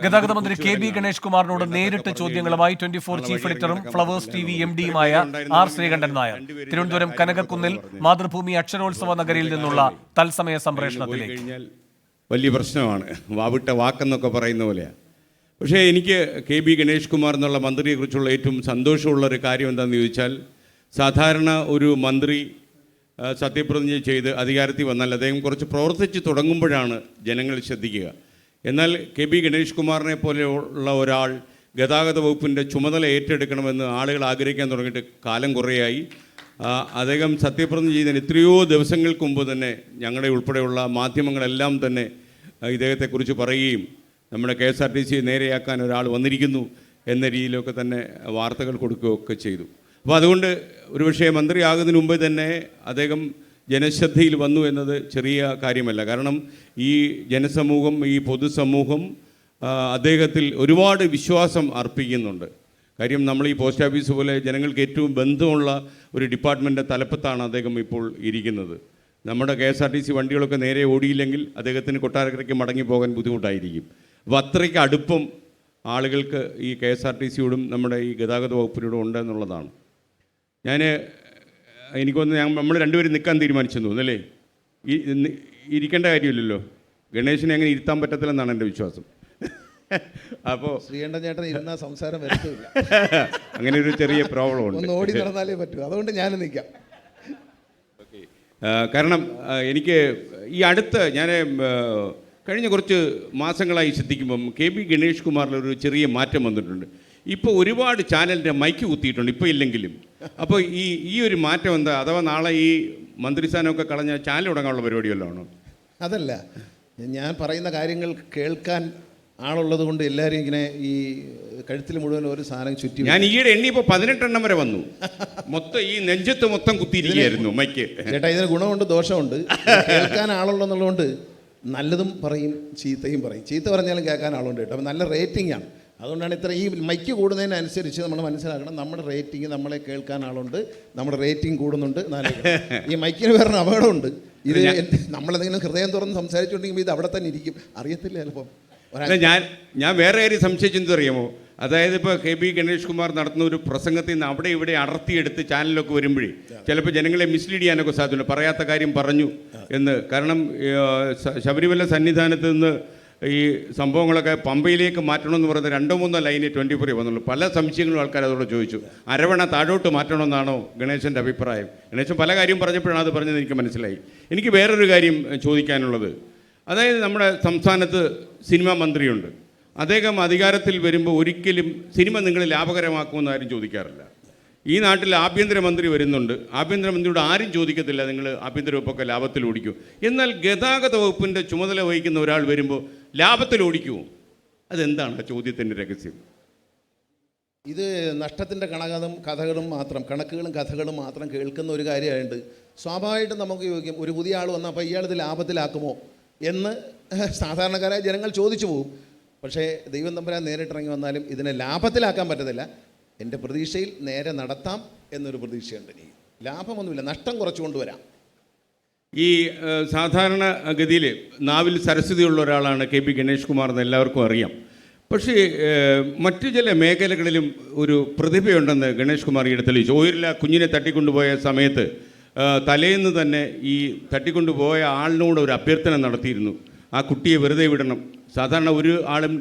ഗതാഗത മന്ത്രി K B Ganesh കുമാറിനോട് നേരിട്ട് ചോദ്യങ്ങളുമായി ട്വന്റി ഫോർ ചീഫ് എഡിറ്ററും ഫ്ലവേഴ്സ് ടി വി എം ഡിയുമായ ആർ ശ്രീകണ്ഠൻ നായർ. തിരുവനന്തപുരം കനകക്കുന്നിൽ മാതൃഭൂമി അക്ഷരോത്സവ നഗരിയിൽ നിന്നുള്ള തത്സമയ സംപ്രേഷണത്തിലേക്ക്. വലിയ പ്രശ്നമാണ്. വാവിട്ട വാക്കെന്നൊക്കെ പറയുന്ന പോലെയാണ് പക്ഷേ എനിക്ക് കെ ബി ഗണേഷ് കുമാർ എന്നുള്ള മന്ത്രിയെക്കുറിച്ചുള്ള ഏറ്റവും സന്തോഷമുള്ള ഒരു കാര്യം എന്താണെന്ന് ചോദിച്ചാൽ സാധാരണ ഒരു മന്ത്രി സത്യപ്രതിജ്ഞ ചെയ്ത് അധികാരത്തിൽ വന്നാൽ അദ്ദേഹം കുറച്ച് പ്രവർത്തിച്ച് തുടങ്ങുമ്പോഴാണ് ജനങ്ങൾ ശ്രദ്ധിക്കുക. എന്നാൽ കെ ബി ഗണേഷ് കുമാറിനെ പോലെയുള്ള ഒരാൾ ഗതാഗത വകുപ്പിന്റെ ചുമതല ഏറ്റെടുക്കണമെന്ന് ആളുകൾ ആഗ്രഹിക്കാൻ തുടങ്ങിയിട്ട് കാലം കുറേയായി. അദ്ദേഹം സത്യപ്രതിജ്ഞ ചെയ്തതിന് എത്രയോ ദിവസങ്ങൾക്ക് മുമ്പ് തന്നെ ഞങ്ങളുടെ ഉൾപ്പെടെയുള്ള മാധ്യമങ്ങളെല്ലാം തന്നെ ഇദ്ദേഹത്തെക്കുറിച്ച് പറയുകയും നമ്മുടെ K S R T C നേരെയാക്കാൻ ഒരാൾ വന്നിരിക്കുന്നു എന്ന രീതിയിലൊക്കെ തന്നെ വാർത്തകൾ കൊടുക്കുകയൊക്കെ ചെയ്തു. അപ്പോൾ അതുകൊണ്ട് ഒരുപക്ഷേ മന്ത്രിയാകുന്നതിന് മുമ്പേ തന്നെ അദ്ദേഹം ജനശ്രദ്ധയിൽ വന്നു എന്നത് ചെറിയ കാര്യമല്ല. കാരണം ഈ ജനസമൂഹം ഈ പൊതുസമൂഹം അദ്ദേഹത്തിൽ ഒരുപാട് വിശ്വാസം അർപ്പിക്കുന്നുണ്ട്. കാര്യം നമ്മൾ ഈ പോസ്റ്റ് ഓഫീസ് പോലെ ജനങ്ങൾക്ക് ഏറ്റവും ബന്ധമുള്ള ഒരു ഡിപ്പാർട്ട്മെന്റ് തലപ്പത്താണ് അദ്ദേഹം ഇപ്പോൾ ഇരിക്കുന്നത്. നമ്മുടെ K S R T C വണ്ടികളൊക്കെ നേരെ ഓടിയില്ലെങ്കിൽ അദ്ദേഹത്തിന് കൊട്ടാരക്കരയ്ക്ക് മടങ്ങി പോകാൻ ബുദ്ധിമുട്ടായിരിക്കും. അപ്പോൾ അത്രയ്ക്ക് അടുപ്പം ആളുകൾക്ക് ഈ കെ എസ് ആർ ടി സിയോടും നമ്മുടെ ഈ ഗതാഗത വകുപ്പിനോടും ഉണ്ട് എന്നുള്ളതാണ് ഞാൻ എനിക്കൊന്ന് ഞാൻ നമ്മൾ രണ്ടുപേരും നിൽക്കാൻ തീരുമാനിച്ചെന്ന് തോന്നുന്നു അല്ലേ? ഈ ഇരിക്കേണ്ട കാര്യമില്ലല്ലോ. ഗണേശനെ അങ്ങനെ ഇരുത്താൻ പറ്റത്തില്ലെന്നാണ് എന്റെ വിശ്വാസം. അപ്പോൾ ശ്രീകണ്ഠൻ ചേട്ടൻ ഇരുന്ന സംസാരം വരത്തില്ല. അങ്ങനെ ഒരു ചെറിയ പ്രോബ്ലം ഉണ്ട്. ഓടി നടന്നാലേ പറ്റൂ. അതുകൊണ്ട് ഞാൻ നിൽക്കാം. കാരണം എനിക്ക് ഈ അടുത്ത് ഞാൻ കഴിഞ്ഞ കുറച്ച് മാസങ്ങളായി ശ്രദ്ധിക്കുമ്പം കെ ബി ഗണേഷ് കുമാറിൽ ഒരു ചെറിയ മാറ്റം വന്നിട്ടുണ്ട്. ഇപ്പോൾ ഒരുപാട് ചാനലിന്റെ മൈക്ക് കുത്തിയിട്ടുണ്ട് ഇപ്പോൾ ഇല്ലെങ്കിലും. അപ്പോൾ ഈ ഈ ഒരു മാറ്റം എന്താ? അഥവാ നാളെ ഈ മന്ത്രിസ്ഥാനമൊക്കെ കളഞ്ഞ ചാനൽ തുടങ്ങാനുള്ള പരിപാടി വല്ലതാണോ ആണോ? അതല്ല. ഞാൻ പറയുന്ന കാര്യങ്ങൾ കേൾക്കാൻ ആളുള്ളത് കൊണ്ട് എല്ലാവരും ഇങ്ങനെ ഈ കഴുത്തിൽ മുഴുവൻ ഒരു സാധനം ചുറ്റി ഞാൻ ഈയിടെ എണ്ണി ഇപ്പോൾ പതിനെട്ടെണ്ണം വരെ വന്നു. മൊത്തം ഈ നെഞ്ചത്ത് മൊത്തം കുത്തിയിരിക്കുകയായിരുന്നു മൈക്ക് ചേട്ടാ ഇതിന് ഗുണമുണ്ട് ദോഷമുണ്ട്. കേൾക്കാൻ ആളുള്ളതെന്നുള്ളതുകൊണ്ട് നല്ലതും പറയും ചീത്തയും പറയും. ചീത്ത പറഞ്ഞാലും കേൾക്കാൻ ആളുണ്ട് കേട്ടോ. അപ്പം നല്ല റേറ്റിംഗ് ആണ്. അതുകൊണ്ടാണ് ഇത്ര ഈ മൈക്ക് കൂടുന്നതിനനുസരിച്ച് നമ്മൾ മനസ്സിലാക്കണം. നമ്മുടെ റേറ്റിംഗ് നമ്മളെ കേൾക്കാൻ ആളുണ്ട്. നമ്മുടെ റേറ്റിംഗ് കൂടുന്നുണ്ട്. ഈ മൈക്കിന് വേറൊരു അപകടമുണ്ട്. ഇത് നമ്മളെന്തെങ്കിലും ഹൃദയം തുറന്ന് സംസാരിച്ചുണ്ടെങ്കിൽ ഇത് അവിടെ തന്നെ ഇരിക്കും. അറിയത്തില്ല ചിലപ്പോൾ അല്ല ഞാൻ ഞാൻ വേറെ കാര്യം സംശയിച്ചെന്ത് അറിയാമോ? അതായത് ഇപ്പോൾ കെ ബി ഗണേഷ് കുമാർ നടത്തുന്ന ഒരു പ്രസംഗത്തിൽ നിന്ന് അവിടെ ഇവിടെ അടർത്തിയെടുത്ത് ചാനലൊക്കെ വരുമ്പോഴേ ചിലപ്പോൾ ജനങ്ങളെ മിസ്ലീഡ് ചെയ്യാനൊക്കെ സാധ്യതയുണ്ട്. പറയാത്ത കാര്യം പറഞ്ഞു എന്ന്. കാരണം ശബരിമല സന്നിധാനത്ത് നിന്ന് ഈ സംഭവങ്ങളൊക്കെ പമ്പയിലേക്ക് മാറ്റണമെന്ന് പറയുന്ന രണ്ടോ മൂന്നോ ലൈന് ട്വന്റി ഫോർ വന്നുള്ളൂ. പല സംശയങ്ങളും ആൾക്കാർ അതോട് ചോദിച്ചു. അരവണ താഴോട്ട് മാറ്റണമെന്നാണോ ഗണേശന്റെ അഭിപ്രായം? ഗണേശൻ പല കാര്യം പറഞ്ഞപ്പോഴാണ് അത് പറഞ്ഞത് എനിക്ക് മനസ്സിലായി. എനിക്ക് വേറൊരു കാര്യം ചോദിക്കാനുള്ളത്. അതായത് നമ്മുടെ സംസ്ഥാനത്ത് സിനിമാ മന്ത്രിയുണ്ട്. അദ്ദേഹം അധികാരത്തിൽ വരുമ്പോൾ ഒരിക്കലും സിനിമ നിങ്ങൾ ലാഭകരമാക്കുമെന്ന് ആരും ചോദിക്കാറില്ല. ഈ നാട്ടിൽ ആഭ്യന്തരമന്ത്രി വരുന്നുണ്ട്. ആഭ്യന്തരമന്ത്രിയോട് ആരും ചോദിക്കത്തില്ല നിങ്ങൾ ആഭ്യന്തര വകുപ്പൊക്കെ ലാഭത്തിൽ ഓടിക്കൂ. എന്നാൽ ഗതാഗത വകുപ്പിന്റെ ചുമതല വഹിക്കുന്ന ഒരാൾ വരുമ്പോൾ ലാഭത്തിൽ ഓടിക്കുമോ അതെന്താണ് ചോദ്യത്തിന്റെ രഹസ്യം? ഇത് നഷ്ടത്തിന്റെ കണകഥം കഥകളും മാത്രം കണക്കുകളും കഥകളും മാത്രം കേൾക്കുന്ന ഒരു കാര്യമായിട്ട് സ്വാഭാവികമായിട്ടും നമുക്ക് ചോദിക്കും ഒരു പുതിയ ആൾ വന്നാൽ അപ്പോൾ ഇയാളിത് ലാഭത്തിലാക്കുമോ എന്ന് സാധാരണക്കാരായ ജനങ്ങൾ ചോദിച്ചു പോകും. പക്ഷേ ദൈവം തമ്പുരാൻ നേരിട്ടിറങ്ങി വന്നാലും ഇതിനെ ലാഭത്തിലാക്കാൻ പറ്റത്തില്ല. എന്റെ പ്രതീക്ഷയിൽ നേരെ നടത്താം എന്നൊരു പ്രതീക്ഷയുണ്ട് എനിക്ക് ലാഭമൊന്നുമില്ല നഷ്ടം കുറച്ച് കൊണ്ടുവരാം. ഈ സാധാരണ ഗതിയിൽ നാവിൽ സരസ്വതിയുള്ള ഒരാളാണ് കെ പി ഗണേഷ് കുമാർ എന്ന് എല്ലാവർക്കും അറിയാം. പക്ഷേ മറ്റു ചില മേഖലകളിലും ഒരു പ്രതിഭയുണ്ടെന്ന് ഗണേഷ് കുമാർ ഈ തെളിയിച്ചു. ഓയിലില്ല കുഞ്ഞിനെ തട്ടിക്കൊണ്ടുപോയ സമയത്ത് തലേന്ന് തന്നെ ഈ തട്ടിക്കൊണ്ടുപോയ ആളിനോട് ഒരു അഭ്യർത്ഥന നടത്തിയിരുന്നു. ആ കുട്ടിയെ വെറുതെ വിടണം. സാധാരണ ഒരു ആളും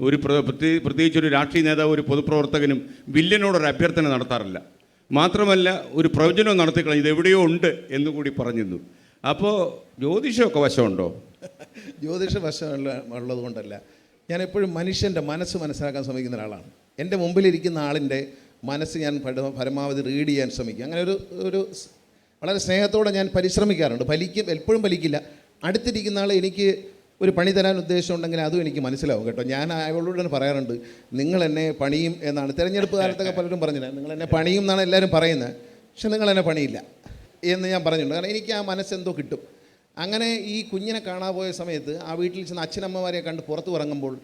ഒരു പ്ര- പ്രത്യേ- പ്രത്യേകിച്ച് ഒരു രാഷ്ട്രീയ നേതാവ് ഒരു പൊതുപ്രവർത്തകനും വില്ലനോടൊരു അഭ്യർത്ഥന നടത്താറില്ല. മാത്രമല്ല ഒരു പ്രവചനവും നടത്തിക്കളഞ്ഞു ഇത് എവിടെയോ ഉണ്ട് എന്ന് കൂടി പറഞ്ഞിരുന്നു. അപ്പോൾ ജ്യോതിഷമൊക്കെ വശമുണ്ടോ? ജ്യോതിഷ വശമുള്ള ഉള്ളതുകൊണ്ടല്ല ഞാൻ എപ്പോഴും മനുഷ്യന്റെ മനസ്സ് മനസ്സിലാക്കാൻ ശ്രമിക്കുന്ന ഒരാളാണ്. എന്റെ മുമ്പിലിരിക്കുന്ന ആളിന്റെ മനസ്സ് ഞാൻ പരമാവധി റീഡ് ചെയ്യാൻ ശ്രമിക്കും. അങ്ങനെ ഒരു ഒരു വളരെ സ്നേഹത്തോടെ ഞാൻ പരിശ്രമിക്കാറുണ്ട്. ഫലിക്കും എപ്പോഴും ഫലിക്കില്ല. അടുത്തിരിക്കുന്ന ആൾ എനിക്ക് ഒരു പണി തരാൻ ഉദ്ദേശമുണ്ടെങ്കിൽ അതും എനിക്ക് മനസ്സിലാവും കേട്ടോ. ഞാൻ അയാളോട് തന്നെ പറയാറുണ്ട് നിങ്ങൾ എന്നെ പണിയും എന്നാണ്. തിരഞ്ഞെടുപ്പ് കാലത്തൊക്കെ പലരും പറഞ്ഞില്ല നിങ്ങൾ എന്നെ പണിയും എന്നാണ് എല്ലാവരും പറയുന്നത്. പക്ഷെ നിങ്ങൾ എന്നെ പണിയില്ല എന്ന് ഞാൻ പറഞ്ഞിട്ടുണ്ട്. കാരണം എനിക്ക് ആ മനസ്സെന്തോ കിട്ടും. അങ്ങനെ ഈ കുഞ്ഞിനെ കാണാൻ പോയ സമയത്ത് ആ വീട്ടിൽ ചെന്ന് അച്ഛനമ്മമാരെ കണ്ട് പുറത്തു ഇറങ്ങുമ്പോൾ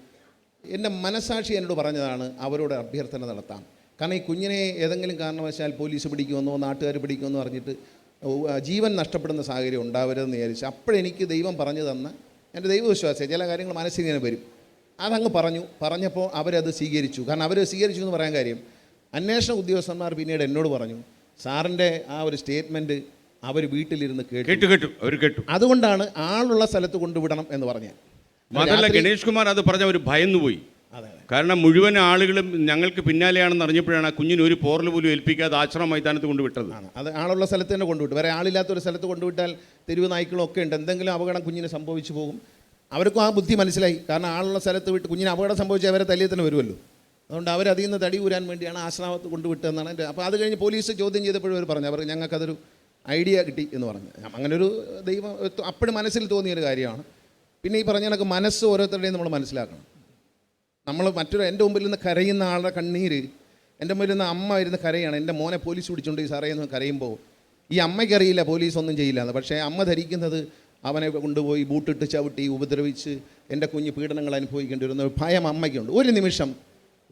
എന്റെ മനസാക്ഷി എന്നോട് പറഞ്ഞതാണ് അവരോട് അഭ്യർത്ഥന നടത്താം. കാരണം ഈ കുഞ്ഞിനെ ഏതെങ്കിലും കാരണവശാൽ പോലീസ് പിടിക്കുമെന്നോ നാട്ടുകാർ പിടിക്കുമെന്നോ പറഞ്ഞിട്ട് ജീവൻ നഷ്ടപ്പെടുന്ന സാഹചര്യം ഉണ്ടാവരുതെന്ന് വിചാരിച്ചു അപ്പോഴെനിക്ക് ദൈവം പറഞ്ഞു തന്ന എന്റെ ദൈവവിശ്വാസം ചില കാര്യങ്ങൾ മനസ്സിൽ ഇങ്ങനെ വരും. അതങ്ങ് പറഞ്ഞു. പറഞ്ഞപ്പോൾ അവരത് സ്വീകരിച്ചു. കാരണം അവർ സ്വീകരിച്ചു എന്ന് പറയാൻ കാര്യം അന്വേഷണ ഉദ്യോഗസ്ഥന്മാർ പിന്നീട് എന്നോട് പറഞ്ഞു സാറിന്റെ ആ ഒരു സ്റ്റേറ്റ്മെന്റ് അവർ വീട്ടിലിരുന്ന് കേട്ടു. കേട്ടു കേട്ടു. അവർ കേട്ടു. അതുകൊണ്ടാണ് ആളുള്ള സ്ഥലത്ത് കൊണ്ടുവിടണം എന്ന് പറഞ്ഞത്. മാത്രമല്ല ഗണേഷ് കുമാർ അത് പറഞ്ഞ ഒരു ഭയന്നുപോയി. കാരണം മുഴുവൻ ആളുകളും ഞങ്ങൾക്ക് പിന്നാലെയാണെന്ന് അറിഞ്ഞപ്പോഴാണ് ആ കുഞ്ഞിന് ഒരു പോറൽ പോലും ഏൽപ്പിക്കാതെ ആശ്രമ മൈതാനത്ത് കൊണ്ടുവിട്ടത്. ആണ്. അത് ആളുള്ള സ്ഥലത്ത് തന്നെ കൊണ്ടുവിട്ടു. വേറെ ആളില്ലാത്ത ഒരു സ്ഥലത്ത് കൊണ്ടുവിട്ടാൽ തെരുവ് നായ്ക്കളും ഒക്കെ ഉണ്ട്. എന്തെങ്കിലും അപകടം കുഞ്ഞിന് സംഭവിച്ചു പോകും. അവർക്കും ആ ബുദ്ധി മനസ്സിലായി. കാരണം ആളുള്ള സ്ഥലത്ത് വിട്ട് കുഞ്ഞിന് അപകടം സംഭവിച്ചാൽ അവരെ തല്ലിയെ തന്നെ വരുമല്ലോ. അതുകൊണ്ട് അവരതിൽ നിന്ന് തടി ഊരാൻ വേണ്ടിയാണ് ആശ്രമത്ത് കൊണ്ടുവിട്ടതെന്നാണ് എന്റെ അപ്പോൾ അത് കഴിഞ്ഞ് പോലീസ് ചോദ്യം ചെയ്തപ്പോഴും അവർ പറഞ്ഞു. അവർ ഞങ്ങൾക്കതൊരു ഐഡിയ കിട്ടി എന്ന് പറഞ്ഞു. അങ്ങനെ ഒരു ദൈവം അപ്പോഴും മനസ്സിൽ തോന്നിയൊരു കാര്യമാണ്. പിന്നെ ഈ പറഞ്ഞ കണക്ക് മനസ്സ് ഓരോരുത്തരുടെയും നമ്മൾ മനസ്സിലാക്കണം. നമ്മൾ മറ്റൊരു എന്റെ മുമ്പിൽ നിന്ന് കരയുന്ന ആളുടെ കണ്ണീര് എന്റെ മുമ്പിൽ നിന്ന് അമ്മ ഇരുന്ന് കരയാണ് എന്റെ മോനെ പോലീസ് പിടിച്ചുകൊണ്ട് ഈ സാറേ എന്ന് കരയുമ്പോൾ ഈ അമ്മയ്ക്കറിയില്ല പോലീസ് ഒന്നും ചെയ്യില്ല എന്ന്. പക്ഷേ അമ്മ ധരിക്കുന്നത് അവനെ കൊണ്ടുപോയി ബൂട്ടിട്ട് ചവിട്ടി ഉപദ്രവിച്ച് എന്റെ കുഞ്ഞ് പീഡനങ്ങൾ അനുഭവിക്കേണ്ടി വരുന്ന ഒരു ഭയം അമ്മയ്ക്കുണ്ട്. ഒരു നിമിഷം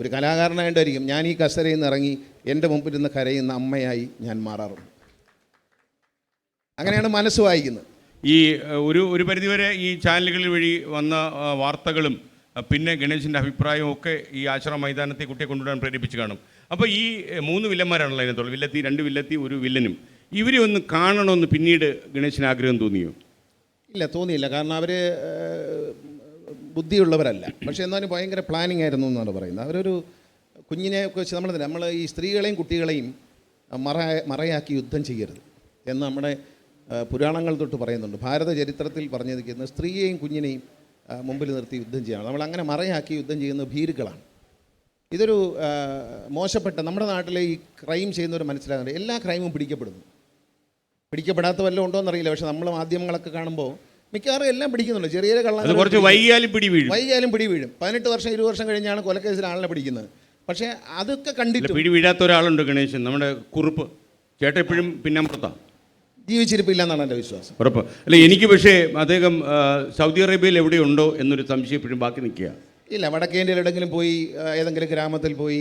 ഒരു കലാകാരനായിട്ടായിരിക്കും ഞാൻ ഈ കസരയിൽ നിന്ന് ഇറങ്ങി എന്റെ മുമ്പിൽ നിന്ന് കരയുന്ന അമ്മയായി ഞാൻ മാറാറുണ്ട്. അങ്ങനെയാണ് മനസ്സ് വായിക്കുന്നത്. ഈ ഒരു ഒരു പരിധിവരെ ഈ ചാനലുകളിൽ വഴി വന്ന വാർത്തകളും പിന്നെ ഗണേശിന്റെ അഭിപ്രായവും ഒക്കെ ഈ ആശ്രമ മൈതാനത്തെ കുട്ടിയെ കൊണ്ടുവരാൻ പ്രേരിപ്പിച്ച് കാണും. അപ്പോൾ ഈ മൂന്ന് വില്ലന്മാരാണല്ലോ അതിനകത്തുള്ളത് വില്ലത്തി രണ്ട് വില്ലത്തി ഒരു വില്ലനും. ഇവരെ ഒന്ന് കാണണമെന്ന് പിന്നീട് ഗണേശിന് ആഗ്രഹം തോന്നിയോ? ഇല്ല തോന്നിയില്ല. കാരണം അവർ ബുദ്ധിയുള്ളവരല്ല. പക്ഷേ എന്നാലും ഭയങ്കര പ്ലാനിങ് ആയിരുന്നു എന്നാണ് പറയുന്നത്. അവരൊരു കുഞ്ഞിനെ വെച്ച് നമ്മൾ നമ്മൾ ഈ സ്ത്രീകളെയും കുട്ടികളെയും മറ മറയാക്കി യുദ്ധം ചെയ്യരുത് എന്ന് നമ്മുടെ പുരാണങ്ങൾ തൊട്ട് പറയുന്നുണ്ട്. ഭാരത ചരിത്രത്തിൽ പറഞ്ഞിരിക്കുന്നത് സ്ത്രീയെയും കുഞ്ഞിനെയും മുമ്പിൽ നിർത്തി യുദ്ധം ചെയ്യണം നമ്മൾ അങ്ങനെ മറയാക്കി യുദ്ധം ചെയ്യുന്ന ഭീരുക്കളാണ്. ഇതൊരു മോശപ്പെട്ട നമ്മുടെ നാട്ടിലെ ഈ ക്രൈം ചെയ്യുന്നവർ മനസ്സിലാകുന്നുണ്ട്. എല്ലാ ക്രൈമും പിടിക്കപ്പെടുന്നു. പിടിക്കപ്പെടാത്ത വല്ലതും ഉണ്ടോ എന്നറിയില്ല. പക്ഷെ നമ്മൾ മാധ്യമങ്ങളൊക്കെ കാണുമ്പോൾ മിക്കവാറും എല്ലാം പിടിക്കുന്നുണ്ട്. ചെറിയ ചെറിയ കള്ളങ്ങൾ കുറച്ച് വൈകിയാലും പിടി വീഴും. വൈകിയാലും പിടി വീഴും. പതിനെട്ട് വർഷം ഇരുപത് വർഷം കഴിഞ്ഞാണ് കൊലക്കേസിൽ ആളിനെ പിടിക്കുന്നത്. പക്ഷേ അതൊക്കെ കണ്ടിട്ട് പിടി വീഴാത്ത ഒരാളുണ്ട് ഗണേശൻ. നമ്മുടെ കുറുപ്പ്. ചേട്ടൻ എപ്പോഴും പിന്നമ്പുറത്താണ് ജീവിച്ചിരിപ്പില്ല എന്നാണ് എന്റെ വിശ്വാസം. ഉറപ്പ്. അല്ല എനിക്ക് പക്ഷേ അദ്ദേഹം സൗദി അറേബ്യയിൽ എവിടെയുണ്ടോ എന്നൊരു സംശയം ഇപ്പോഴും ബാക്കി നിൽക്കുക ഇല്ല വടക്കേ ഇന്ത്യയിൽ എവിടെയെങ്കിലും പോയി ഏതെങ്കിലും ഗ്രാമത്തിൽ പോയി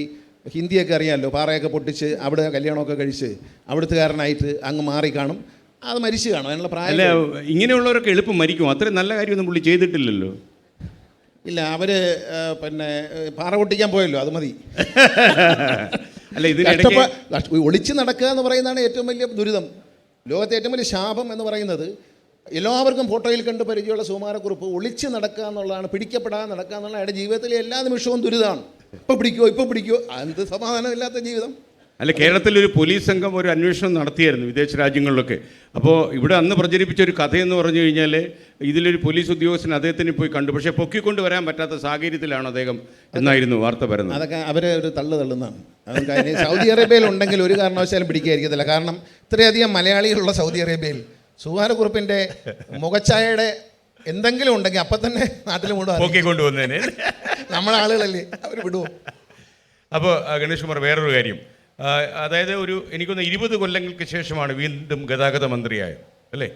ഹിന്ദിയൊക്കെ അറിയാമല്ലോ പാറയൊക്കെ പൊട്ടിച്ച് അവിടെ കല്യാണമൊക്കെ കഴിച്ച് അവിടുത്തുകാരനായിട്ട് അങ്ങ് മാറി കാണും. അത് മരിച്ചു കാണും. അതിനുള്ള അല്ല പ്രായം ഇങ്ങനെയുള്ളവരൊക്കെ എളുപ്പം മരിക്കും. അത്രയും നല്ല കാര്യമൊന്നും പുള്ളി ചെയ്തിട്ടില്ലല്ലോ. ഇല്ല അവർ പിന്നെ പാറ പൊട്ടിക്കാൻ പോയല്ലോ അത് മതി. അല്ല കഷ്ടപ്പ- ഒളിച്ച് നടക്കുക എന്ന് പറയുന്നതാണ് ഏറ്റവും വലിയ ദുരിതം. ലോകത്തെ ഏറ്റവും വലിയ ശാപം എന്ന് പറയുന്നത് എല്ലാവർക്കും ഫോട്ടോയിൽ കണ്ട് പരിചയമുള്ള സുമാരക്കുറിപ്പ് ഒളിച്ച് നടക്കുക എന്നുള്ളതാണ് പിടിക്കപ്പെടാതെ നടക്കുക എന്നുള്ള അയാളുടെ ജീവിതത്തിലെ എല്ലാ നിമിഷവും ദുരിതമാണ്. ഇപ്പോൾ പിടിക്കുമോ ഇപ്പോൾ പിടിക്കുമോ അത് സമാധാനമില്ലാത്ത ജീവിതം. അല്ല കേരളത്തിൽ ഒരു പോലീസ് സംഘം ഒരു അന്വേഷണം നടത്തിയായിരുന്നു വിദേശ രാജ്യങ്ങളിലൊക്കെ. അപ്പോൾ ഇവിടെ അന്ന് പ്രചരിപ്പിച്ച ഒരു കഥയെന്ന് പറഞ്ഞു കഴിഞ്ഞാൽ ഇതിലൊരു പോലീസ് ഉദ്യോഗസ്ഥൻ അദ്ദേഹത്തിന് പോയി കണ്ടു. പക്ഷേ പൊക്കിക്കൊണ്ട് വരാൻ പറ്റാത്ത സാഹചര്യത്തിലാണ് അദ്ദേഹം എന്നായിരുന്നു വാർത്ത വരുന്നത്. അതൊക്കെ അവരെ ഒരു തള്ളു തള്ളുന്നതാണ്. സൗദി അറേബ്യയിൽ ഉണ്ടെങ്കിൽ ഒരു കാരണവശാലും പിടിക്കായിരിക്കത്തില്ല കാരണം ഇത്രയധികം മലയാളികളുള്ള സൗദി അറേബ്യയിൽ സുഹാരക്കുറിപ്പിന്റെ മുഖച്ഛായയുടെ എന്തെങ്കിലും ഉണ്ടെങ്കിൽ അപ്പം തന്നെ നാട്ടിൽ വിടുവാ പൊക്കിക്കൊണ്ട് വന്നതിന് നമ്മളെ ആളുകളല്ലേ അവർ വിടുവോ അപ്പോൾ ഗണേഷ് കുമാർ വേറൊരു കാര്യം. അതായത് ഒരു എനിക്കൊന്ന് ഇരുപത് കൊല്ലങ്ങൾക്ക് ശേഷമാണ് വീണ്ടും ഗതാഗത മന്ത്രിയായത് അല്ലേ?